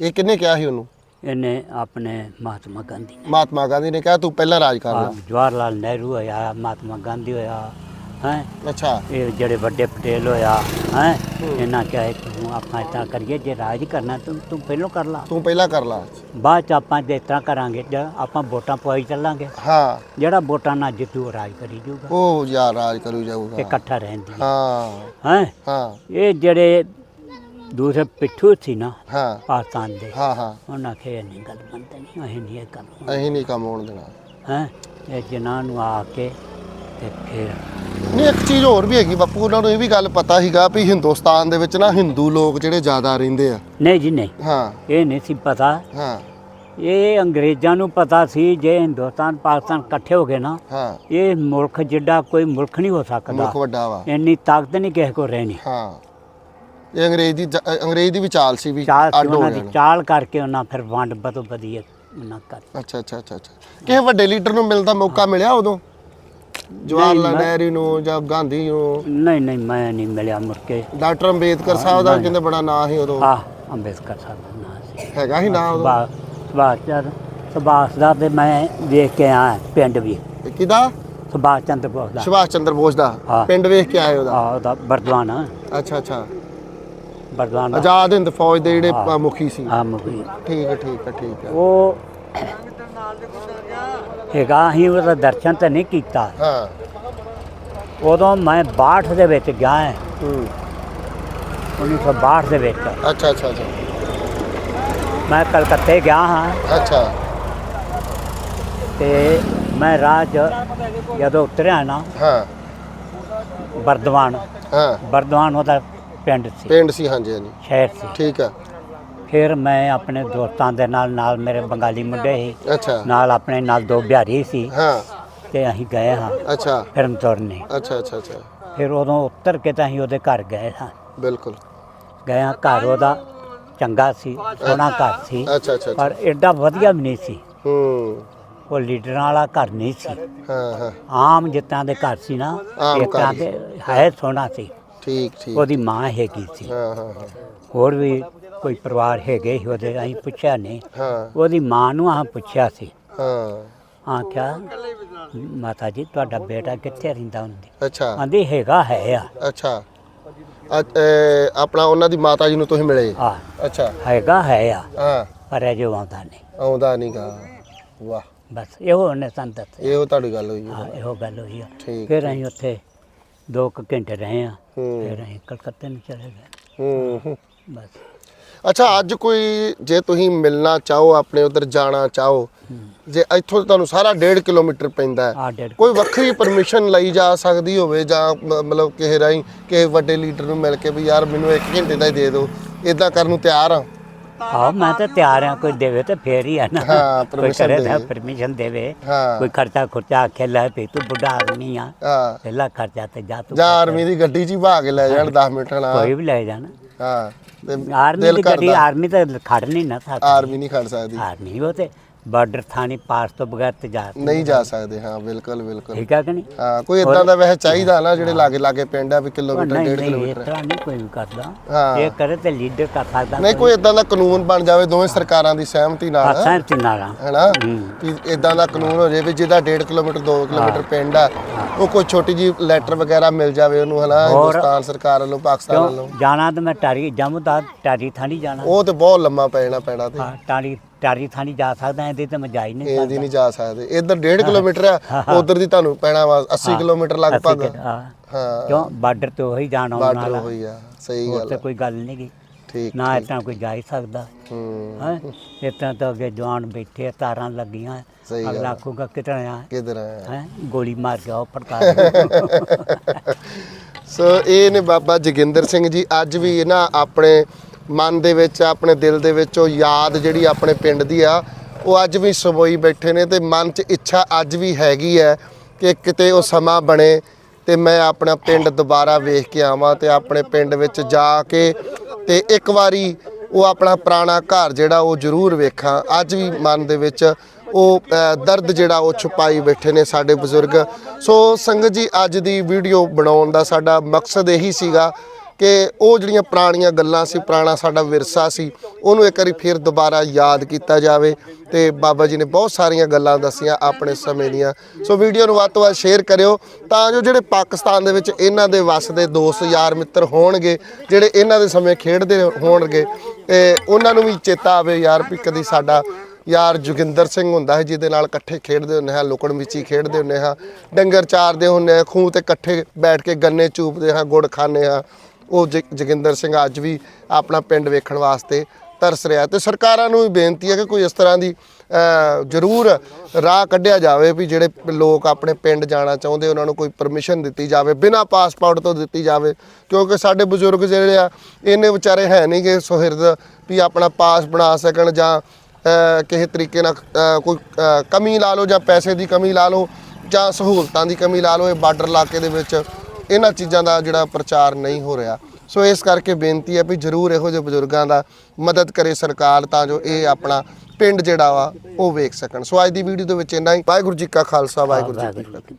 ਇਹ ਕਿੰਨੇ ਕਿਹਾ ਸੀ ਉਹਨੂੰ? ਇਹਨੇ ਆਪਣੇ ਮਹਾਤਮਾ ਗਾਂਧੀ ਨੇ। ਮਹਾਤਮਾ ਗਾਂਧੀ ਨੇ ਕਿਹਾ ਤੂੰ ਪਹਿਲਾਂ ਰਾਜ ਕਰ ਆਹ, ਲਾ। ਜਵਾਹਰ ਲਾਲ ਨਹਿਰੂ ਹੋਇਆ ਮਹਾਤਮਾ ਗਾਂਧੀ ਹੋਇਆ ਹੈ? ਅੱਛਾ। ਇਹ ਜਿਹੜੇ ਵੱਡੇ ਪਟੇਲ ਹੋਇਆ ਹੈ? ਇਹਨਾਂ ਕਿਹਾ ਕਿ ਤੂੰ ਆਪਾਂ ਇਤਾਂ ਕਰੀਏ ਜੇ ਰਾਜ ਕਰਨਾ ਤੂੰ ਤੂੰ ਪਹਿਲੋਂ ਕਰ ਲਾ। ਤੂੰ ਪਹਿਲਾਂ ਕਰ ਲਾ। ਬਾਅਦ ਚ ਆਪਾਂ ਜੇ ਇਸ ਤਰ੍ਹਾਂ ਕਰਾਂਗੇ ਜਾਂ ਆਪਾਂ ਵੋਟਾਂ ਪਵਾਈ ਚੱਲਾਂਗੇ। ਹਾਂ। ਜਿਹੜਾ ਵੋਟਾਂ ਨਾਲ ਜਿੱਤੂ ਉਹ ਰਾਜ ਕਰੀ ਜਾਊਗਾ। ਉਹ ਯਾਰ ਰਾਜ ਕਰੂ ਤੇ ਜਾਊਗਾ। ਇਕੱਠਾ ਰਹਿੰਦੀ ਹਾਂ। ਹੈ? ਹਾਂ। ਇਹ ਜਿਹੜੇ ਦੂਸਰੇ ਪਿੱਠੂ ਸੀ ਨਾ ਹਾਂ। ਪਾਕਿਸਤਾਨ ਦੇ। ਹਾਂ ਹਾਂ। ਉਹਨਾਂ ਆਖਿਆ ਇਹ ਨਹੀਂ ਗੱਲ ਬੰਦ ਨਹੀਂ ਅਸੀਂ ਨਹੀਂ ਇਹ ਕਰਨਾ ਅਸੀਂ ਨਹੀਂ ਕੰਮ ਹੋਣ ਦੇਣਾ। ਹੈ? ਇਹ ਜਿਨ੍ਹਾਂ ਨੂੰ ਆ ਕੇ ਤੇ ਫਿਰ ਨਹੀਂ ਇੱਕ ਚੀਜ਼ ਹੋਰ ਵੀ ਹੈਗੀ ਬਾਪੂ ਉਹਨਾਂ ਨੂੰ ਇਹ ਵੀ ਗੱਲ ਪਤਾ ਸੀਗਾ ਵੀ ਹਿੰਦੁਸਤਾਨ ਦੇ ਵਿੱਚ ਨਾ ਹਿੰਦੂ ਲੋਕ ਜਿਹੜੇ ਜ਼ਿਆਦਾ ਰਹਿੰਦੇ ਆ। ਨਹੀਂ ਜੀ ਨਹੀਂ। ਹਾਂ। ਇਹ ਨਹੀਂ ਸੀ ਪਤਾ। ਹਾਂ। ਇਹ ਅੰਗਰੇਜ਼ਾਂ ਨੂੰ ਪਤਾ ਸੀ ਜੇ ਹਿੰਦੁਸਤਾਨ ਪਾਕਿਸਤਾਨ ਇਕੱਠੇ ਹੋ ਗਏ ਨਾ ਹਾਂ। ਇਹ ਮੁਲਕ ਜਿੱਡਾ ਕੋਈ ਮੁਲਕ ਨਹੀਂ ਹੋ ਸਕਦਾ। ਮੁਲਕ ਵੱਡਾ ਵਾ। ਇੰਨੀ ਤਾਕਤ ਨਹੀਂ ਕਿਸੇ ਕੋ ਰਹਿਣੀ। ਹਾਂ। ਇਹ ਅੰਗਰੇਜ਼ ਦੀ ਜ- ਅੰਗਰੇਜ਼ ਦੀ ਵੀ ਚਾਲ ਸੀ ਵੀ ਚਾਲ ਸੀ ਅੱਡ ਹੋ ਉਹਨਾਂ ਦੀ ਜਾਣਾ ਚਾਲ ਕਰਕੇ ਉਹਨਾਂ ਫਿਰ ਵੰਡ ਬਦੋ ਬਦੀ ਉਹਨਾਂ ਕਰ ਅੱਛਾ ਅੱਛਾ ਅੱਛਾ ਅੱਛਾ। ਕਿਸੇ ਵੱਡੇ ਲੀਡਰ ਨੂੰ ਮਿਲਦਾ ਮੌਕਾ ਮਿਲਿਆ ਉਦੋਂ? ਜਵਾਹਰ ਲਾਲ ਨਹਿਰੂ ਨੂੰ ਜਾਂ ਗਾਂਧੀ ਨੂੰ? ਨਹੀਂ ਨਹੀਂ ਮੈਂ ਨਹੀਂ ਮਿਲਿਆ ਮੁੜ ਕੇ। ਡਾਕਟਰ ਅੰਬੇਦਕਰ ਸਾਹਿਬ ਦਾ ਕਹਿੰਦੇ ਬੜਾ ਨਾਂ ਸੀ ਉਦੋਂ। ਆ ਅੰਬੇਦਕਰ ਸਾਹਿਬ ਦਾ ਨਾਂ ਸੀ। ਹੈਗਾ ਸੀ ਨਾਂ ਉਦੋਂ? ਸੁਭਾ- ਸੁਭਾਸ਼ ਚੰਦਰ ਸੁਭਾਸ਼ ਦਾ ਤੇ ਮੈਂ ਵੇਖ ਕੇ ਆਇਆ ਪਿੰਡ ਵੀ। ਕਿਹਦਾ? ਸੁਭਾਸ਼ ਚੰਦਰ ਬੋਸ ਦਾ। ਸੁਭਾਸ਼ ਚੰਦਰ ਬੋਸ ਦਾ। ਹਾਂ। ਪਿੰਡ ਵੇਖ ਕੇ ਆਏ ਉਹਦਾ। ਆ ਉਹਦਾ ਬਰਦਵਾਨ ਅੱਛਾ ਅੱਛਾ। ਬਰਦਵਾਨ ਦਾ। ਆਜ਼ਾਦ ਹਿੰਦ ਫੌਜ ਦੇ ਜਿਹੜੇ। ਅ, ਮੁਖੀ ਸੀ। ਆ ਮੁਖੀ। ਠੀਕ ਹੈ ਠੀਕ ਹੈ ਠੀਕ ਹੈ। ਉਹ ਹੈਗਾ ਹੀ ਉਹਦਾ ਦਰਸ਼ਨ ਤਾਂ ਨਹੀਂ ਕੀਤਾ। ਹਾਂ। ਉਦੋਂ ਮੈਂ 62 ਦੇ ਵਿੱਚ ਗਿਆ ਹਾਂ। ਹੂੰ। 1962 ਦੇ ਵਿੱਚ। ਅੱਛਾ ਅੱਛਾ ਅੱਛਾ। ਮੈਂ ਕਲਕੱਤੇ ਗਿਆ ਹਾਂ। ਅੱਛਾ। ਤੇ ਮੈਂ 'ਚ ਜਦੋਂ ਉਤਰਿਆ ਨਾ ਹਾਂ। ਬਰਦਵਾਨ ਹਾਂ। ਬਰਦਵਾਨ ਉਹਦਾ ਪਿੰਡ ਸੀ। ਪਿੰਡ ਸੀ ਹਾਂਜੀ ਹਾਂਜੀ। ਸ਼ਹਿਰ ਸੀ। ਠੀਕ ਆ। ਫਿਰ ਮੈਂ ਆਪਣੇ ਦੋਸਤਾਂ ਦੇ ਨਾਲ ਨਾਲ ਮੇਰੇ ਬੰਗਾਲੀ ਮੁੰਡੇ ਸੀ। ਅੱਛਾ। ਨਾਲ ਆਪਣੇ ਨਾਲ ਦੋ ਬਿਹਾਰੀ ਸੀ। ਹਾਂ। ਤੇ ਅਸੀਂ ਗਏ ਹਾਂ। ਅੱਛਾ। ਫਿਰਮ ਤੁਰਨੇ। ਅੱਛਾ ਅੱਛਾ ਅੱਛਾ। ਫਿਰ ਉਦੋਂ ਉਤਰ ਕੇ ਤਾਂ ਅਸੀਂ ਉਹਦੇ ਘਰ ਗਏ ਹਾਂ। ਬਿਲਕੁਲ। ਗਏ ਹਾਂ ਘਰ ਉਹਦਾ ਚੰਗਾ ਸੀ ਸੋਹਣਾ ਘਰ ਸੀ। ਅੱਛਾ ਅੱਛਾ। ਪਰ ਐਡਾ ਵਧੀਆ ਵੀ ਨਹੀਂ ਸੀ। ਹੂੰ। ਉਹ ਲੀਡਰਾਂ ਵਾਲਾ ਘਰ ਨਹੀਂ ਸੀ। ਹਾਂ ਹਾਂ। ਆਮ ਜਿੱਤਾਂ ਦੇ ਘਰ ਸੀ ਨਾ। ਆਮ ਘਰ ਦੇ ਹੈ ਸੋਹਣਾ ਸੀ। ਠੀਕ ਠੀਕ। ਉਹਦੀ ਮਾਂ ਹੈਗੀ ਸੀ। ਹਾਂ ਹਾਂ ਹਾਂ। ਹੋਰ ਵੀ ਕੋਈ ਪਰਿਵਾਰ ਹੈਗੇ ਸੀ ਉਹਦੇ ਅਸੀਂ ਪੁੱਛਿਆ ਨਹੀਂ। ਹਾਂ। ਉਹਦੀ ਮਾਂ ਨੂੰ ਆਹ ਪੁੱਛਿਆ ਸੀ। ਹਾਂ। ਆਖਿਆ ਮਾਤਾ ਜੀ ਤੁਹਾਡਾ ਬੇਟਾ ਕਿੱਥੇ ਰਹਿੰਦਾ ਹੁੰਦੀ ਅੱਛਾ। ਆਂਦੀ ਹੈਗਾ ਹੈ ਆ। ਅੱਛਾ। ਅ- ਅ, ਆਪਣਾ ਉਹਨਾਂ ਦੀ ਮਾਤਾ ਜੀ ਨੂੰ ਤੁਸੀਂ ਮਿਲੇ? ਆ ਅੱਛਾ। ਹੈਗਾ ਹੈ ਆ। ਹਾਂ। ਪਰ ਅਜੇ ਆਉਂਦਾ ਨਹੀਂ। ਆਉਂਦਾ ਨਹੀਂਗਾ ਵਾਹ। ਬਸ ਇਹੋ ਉਹਨੇ ਸਾਨੂੰ ਦੱਸਿਆ। ਇਹੋ ਤੁਹਾਡੀ ਗੱਲ ਹੋਈ ਹਾਂ ਹੈ ਇਹੋ ਗੱਲ ਹੋਈ ਆ। ਠੀਕ ਫਿਰ ਅਸੀਂ ਉੱਥੇ ਦੋ ਕੁ ਘੰਟੇ ਰਹੇ ਆ ਫਿਰ ਅਸੀਂ ਕਲਕੱਤੇ ਨੂੰ ਚਲੇ ਗਏ। ਹੂੰ। ਬਸ। ਅੱਛਾ ਅੱਜ ਕੋਈ ਜੇ ਤੁਸੀਂ ਮਿਲਣਾ ਚਾਹੋ ਆਪਣੇ ਉਧਰ ਜਾਣਾ ਚਾਹੋ ਜੇ ਇੱਥੋਂ ਤੁਹਾਨੂੰ ਸਾਰਾ 1.5 ਕਿਲੋਮੀਟਰ ਪੈਂਦਾ ਹੈ ਆ ਡੇਢ ਕੋਈ ਵੱਖਰੀ ਪਰਮਿਸ਼ਨ ਲਈ ਜਾ ਸਕਦੀ ਹੋਵੇ ਜਾਂ ਮ- ਮਤਲਬ ਕਿਸੇ ਰਾਹੀਂ ਕਿਸੇ ਵੱਡੇ ਲੀਡਰ ਨੂੰ ਮਿਲ ਕੇ ਵੀ ਯਾਰ ਮੈਨੂੰ 1 ਘੰਟੇ ਦਾ ਹੀ ਦੇ ਦਿਓ ਇਦਾਂ ਕਰਨ ਨੂੰ ਤਿਆਰ ਆ ਆਹ ਮੈਂ ਤਾਂ ਤਿਆਰ ਆ ਕੋਈ ਦੇਵੇ ਤੇ ਫੇਰ ਹੀ ਆ ਨਾ। ਹਾਂ, ਕੋਈ permission ਕਰੇ ਤਾਂ ਦੇਵੇ। ਪਰਮਿਸ਼ਨ ਦੇਵੇ। ਹਾਂ। ਕੋਈ ਖਰਚਾ ਖੁਰਚਾ ਆਖੇ ਲੈ ਵੀ ਤੂੰ ਬੁੱਢਾ ਆਦਮੀ ਆ। ਹਾਂ। ਪਹਿਲਾ ਖਰਚਾ ਤੇ ਜਾ ਤੂੰ ਜਾਂ ਆਰਮੀ ਦੀ ਗੱਡੀ 'ਚ ਹੀ ਭਾ ਕੇ ਲੈ ਜਾਣ 10 ਮਿੰਟ ਨਾਲ। ਕੋਈ ਵੀ ਲੈ ਜਾਣਾ। ਹਾਂ ਤੇ ਆਰਮੀ ਦਿਲ ਦੀ ਗੱਡੀ ਕਰਦਾ। ਆਰਮੀ ਤਾਂ ਖੜ ਨਹੀਂ ਨਾ ਸਕਦੀ ਆਰਮੀ ਨਹੀਂ ਖੜ ਸਕਦੀ। ਆਰਮੀ ਉਹ ਤੇ ਬਾਰਡਰ ਥਾਣੀ ਪਾਸ ਤੋਂ ਬਗੈਰ ਤੇ ਜਾ ਨਹੀਂ ਜਾ ਸਕਦੇ ਹਾਂ ਬਿਲਕੁਲ ਬਿਲਕੁਲ। ਠੀਕ ਆ ਕਿ ਨਹੀਂ? ਹਾਂ ਕੋਈ ਇਦਾਂ ਦਾ ਵੈਸੇ ਚਾਹੀਦਾ ਨਾ ਜਿਹੜੇ ਲਾਗੇ ਲਾਗੇ ਪਿੰਡ ਆ ਵੀ ਕਿਲੋਮੀਟਰ ਨਹੀਂ 1.5 ਨਹੀਂ ਇਸ ਕਿਲੋਮੀਟਰ ਤਰ੍ਹਾਂ ਨਹੀਂ ਕੋਈ ਵੀ ਕਰਦਾ। ਹਾਂ। ਇਹ ਕਰੇ ਤੇ ਲੀਡਰ ਕਰ ਸਕਦਾ ਨਹੀਂ ਕੋਈ। ਇਦਾਂ ਦਾ ਕਾਨੂੰਨ ਬਣ ਜਾਵੇ ਦੋਵੇਂ ਸਰਕਾਰਾਂ ਦੀ ਸਹਿਮਤੀ ਨਾਲ। ਆਸਾਂ ਚਿਨਾਰਾ ਹੈਨਾ? ਹੂੰ। ਕਿ ਇਦਾਂ ਦਾ ਕਾਨੂੰਨ ਹੋ ਜਾਵੇ ਵੀ ਜਿਹਦਾ 1.5 ਕਿਲੋਮੀਟਰ 2 ਕਿਲੋਮੀਟਰ ਪਿੰਡ ਆ ਉਹ ਕੋਈ ਛੋਟੀ ਜੀ ਲੈਟਰ ਵਗੈਰਾ ਮਿਲ ਜਾਵੇ ਉਹਨੂੰ ਹਨਾ ਹਿੰਦੁਸਤਾਨ ਸਰਕਾਰ ਵੱਲੋਂ ਪਾਕਿਸਤਾਨ ਵੱਲੋਂ। ਜਾਣਾ ਤਾਂ ਮੈਂ ਟਾਰੀ ਜੰਮਦਾ ਟਾਰੀ ਥਾਣੀ ਜਾਣਾ। ਉਹ ਤੇ ਬਹੁਤ ਲੰਮਾ ਪੈ ਜਾਣਾ ਪੈਣਾ ਤੇ। ਹਾਂ ਟਾਰੀ ਟਾਰੀ ਥਾਣੀ ਜਾ ਸਕਦਾ ਇਹਦੇ ਤੇ ਮੈਂ ਜਾ ਹੀ ਨਹੀਂ ਇਹਦੀ ਨਹੀਂ ਜਾ ਸਕਦੇ। ਇੱਧਰ 1.5 ਕਿਲੋਮੀਟਰ ਆ ਉਧਰ ਦੀ ਤੁਹਾਨੂੰ ਪੈਣਾ ਵਾ 80 ਕਿਲੋਮੀਟਰ ਲਗਭਗ। ਸਕਦਾ ਹਾਂ। ਹਾਂ। ਕਿਉਂ? ਬਾਰਡਰ ਤੇ ਉਹੀ ਜਾਣਾ ਆਉਣ ਬਾਰਡਰ ਵਾਲਾ। ਹੋਈ ਆ ਸਹੀ ਹੋਰ ਗੱਲ ਤੇ ਆ। ਕੋਈ ਗੱਲ ਨਹੀਂ ਗੀ। ਠੀਕ ਨਾ ਇਤਾਂ ਕੋਈ ਜਾ ਹੀ ਸਕਦਾ। ਹੂੰ। ਹੈ? ਇਤਾਂ ਤਾਂ ਅੱਗੇ ਜਵਾਨ ਬੈਠੇ ਆ, ਤਾਰਾਂ ਲੱਗੀਆਂ। ਸਹੀ ਗੱਲ ਅਗਲਾ ਕਿਤਨਾ ਆ ਕਿਧਰ ਆ ਹੈ? ਗੋਲੀ ਮਾਰ ਕੇ ਆਓ ਪੜਤਾ ਸੋ ਇਹ ਨੇ ਬਾਬਾ ਜੋਗਿੰਦਰ ਸਿੰਘ ਜੀ ਅੱਜ ਵੀ ਨਾ ਆਪਣੇ ਮਨ ਦੇ ਵਿੱਚ, ਆਪਣੇ ਦਿਲ ਦੇ ਵਿੱਚ ਉਹ ਯਾਦ ਜਿਹੜੀ ਆਪਣੇ ਪਿੰਡ ਦੀ ਆ, ਉਹ ਅੱਜ ਵੀ ਸਮੋਈ ਬੈਠੇ ਨੇ ਤੇ ਮਨ 'ਚ ਇੱਛਾ ਅੱਜ ਵੀ ਹੈਗੀ ਹੈ ਕਿ ਕਿਤੇ ਉਹ ਸਮਾਂ ਬਣੇ ਤੇ ਮੈਂ ਆਪਣਾ ਪਿੰਡ ਦੁਬਾਰਾ ਵੇਖ ਕੇ ਆਵਾਂ ਤੇ ਆਪਣੇ ਪਿੰਡ ਵਿੱਚ ਜਾ ਕੇ ਤੇ ਇੱਕ ਵਾਰੀ ਉਹ ਆਪਣਾ ਪੁਰਾਣਾ ਘਰ ਜਿਹੜਾ ਉਹ ਜ਼ਰੂਰ ਵੇਖਾਂ। ਅੱਜ ਵੀ ਮਨ ਦੇ ਵਿੱਚ ਉਹ ਦਰਦ ਜਿਹੜਾ ਉਹ ਛੁਪਾਈ ਬੈਠੇ ਨੇ ਸਾਡੇ ਬਜ਼ੁਰਗ। ਸੋ ਸੰਗਤ ਜੀ, ਅੱਜ ਦੀ ਵੀਡੀਓ ਬਣਾਉਣ ਦਾ ਸਾਡਾ ਮਕਸਦ ਇਹੀ ਸੀਗਾ ਕਿ ਉਹ ਜਿਹੜੀਆਂ ਪੁਰਾਣੀਆਂ ਗੱਲਾਂ ਸੀ, ਪੁਰਾਣਾ ਸਾਡਾ ਵਿਰਸਾ ਸੀ, ਉਹਨੂੰ ਇੱਕ ਵਾਰੀ ਫਿਰ ਦੁਬਾਰਾ ਯਾਦ ਕੀਤਾ ਜਾਵੇ ਤੇ ਬਾਬਾ ਜੀ ਨੇ ਬਹੁਤ ਸਾਰੀਆਂ ਗੱਲਾਂ ਦੱਸੀਆਂ ਆਪਣੇ ਸਮੇਂ ਦੀਆਂ। ਸੋ ਵੀਡੀਓ ਨੂੰ ਵੱਧ ਤੋਂ ਵੱਧ ਸ਼ੇਅਰ ਕਰਿਓ ਤਾਂ ਜੋ ਜਿਹੜੇ ਪਾਕਿਸਤਾਨ ਦੇ ਵਿੱਚ ਇਹਨਾਂ ਦੇ ਵਸਦੇ ਦੋਸਤ, ਯਾਰ ਮਿੱਤਰ ਹੋਣਗੇ, ਜਿਹੜੇ ਇਹਨਾਂ ਦੇ ਸਮੇਂ ਖੇਡਦੇ ਹੋਣਗੇ, ਤੇ ਉਹਨਾਂ ਨੂੰ ਵੀ ਚੇਤਾ ਆਵੇ ਯਾਰ ਵੀ ਕਦੀ ਸਾਡਾ ਯਾਰ ਜੋਗਿੰਦਰ ਸਿੰਘ ਹੁੰਦਾ ਹੈ, ਜਿਹਦੇ ਨਾਲ ਇਕੱਠੇ ਖੇਡਦੇ ਹੁੰਦੇ ਹਾਂ, ਲੁਕਣ ਮਿੱਚੀ ਖੇਡਦੇ ਹੁੰਦੇ ਹਾਂ, ਡੰਗਰ ਚਾਰਦੇ ਹੁੰਦੇ ਹਾਂ, ਖੂਹ ਤੇ ਇਕੱਠੇ ਬੈਠ ਕੇ ਗੰਨੇ ਚੂਪਦੇ ਹਾਂ, ਗੁੜ ਖਾਂਦੇ ਹਾਂ। ਉਹ ਜ- ਜੋਗਿੰਦਰ ਸਿੰਘ ਅੱਜ ਵੀ ਆਪਣਾ ਪਿੰਡ ਵੇਖਣ ਵਾਸਤੇ ਤਰਸ ਰਿਹਾ ਤੇ ਸਰਕਾਰਾਂ ਨੂੰ ਵੀ ਬੇਨਤੀ ਹੈ ਕਿ ਕੋਈ ਇਸ ਤਰ੍ਹਾਂ ਦੀ ਅ, ਜ਼ਰੂਰ ਰਾਹ ਕੱਢਿਆ ਜਾਵੇ ਵੀ ਜਿਹੜੇ ਲੋਕ ਆਪਣੇ ਪਿੰਡ ਜਾਣਾ ਚਾਹੁੰਦੇ ਉਹਨਾਂ ਨੂੰ ਕੋਈ ਪਰਮਿਸ਼ਨ ਦਿੱਤੀ ਜਾਵੇ ਬਿਨਾਂ ਪਾਸਪੋਰਟ ਤੋਂ ਦਿੱਤੀ ਜਾਵੇ ਕਿਉਂਕਿ ਸਾਡੇ ਬਜ਼ੁਰਗ ਜਿਹੜੇ ਆ ਇਹਨੇ ਵਿਚਾਰੇ ਹੈ ਨਹੀਂ ਕਿ ਸੁਹਿਰਦ ਵੀ ਆਪਣਾ ਪਾਸ ਬਣਾ ਸਕਣ ਜਾਂ ਅ, ਕਿਸੇ ਤਰੀਕੇ ਨਾਲ ਅ, ਕੋਈ ਅ, ਕਮੀ ਲਾ ਲਓ ਜਾਂ ਪੈਸੇ ਦੀ ਕਮੀ ਲਾ ਲਓ ਜਾਂ ਸਹੂਲਤਾਂ ਦੀ ਕਮੀ ਲਾ ਲਓ ਇਹ ਬਾਰਡਰ ਇਲਾਕੇ ਦੇ ਵਿੱਚ ਇਹਨਾਂ ਚੀਜ਼ਾਂ ਦਾ ਜਿਹੜਾ ਪ੍ਰਚਾਰ ਨਹੀਂ ਹੋ ਰਿਹਾ। ਸੋ ਇਸ ਕਰਕੇ ਬੇਨਤੀ ਹੈ ਵੀ ਜਰੂਰ ਇਹੋ ਜਿਹੇ ਬਜ਼ੁਰਗਾਂ ਦਾ ਮਦਦ ਕਰੇ ਸਰਕਾਰ ਤਾਂ ਜੋ ਇਹ ਆਪਣਾ ਪਿੰਡ ਜਿਹੜਾ ਵਾ ਉਹ ਵੇਖ ਸਕਣ। ਸੋ ਅੱਜ ਦੀ ਵੀਡੀਓ ਦੇ ਵਿੱਚ ਇੰਨਾ ਹੀ। ਵਾਹਿਗੁਰੂ ਜੀ ਕਾ ਖਾਲਸਾ ਵਾਹਿਗੁਰੂ ਜੀ ਕੀ ਫਤਿਹ।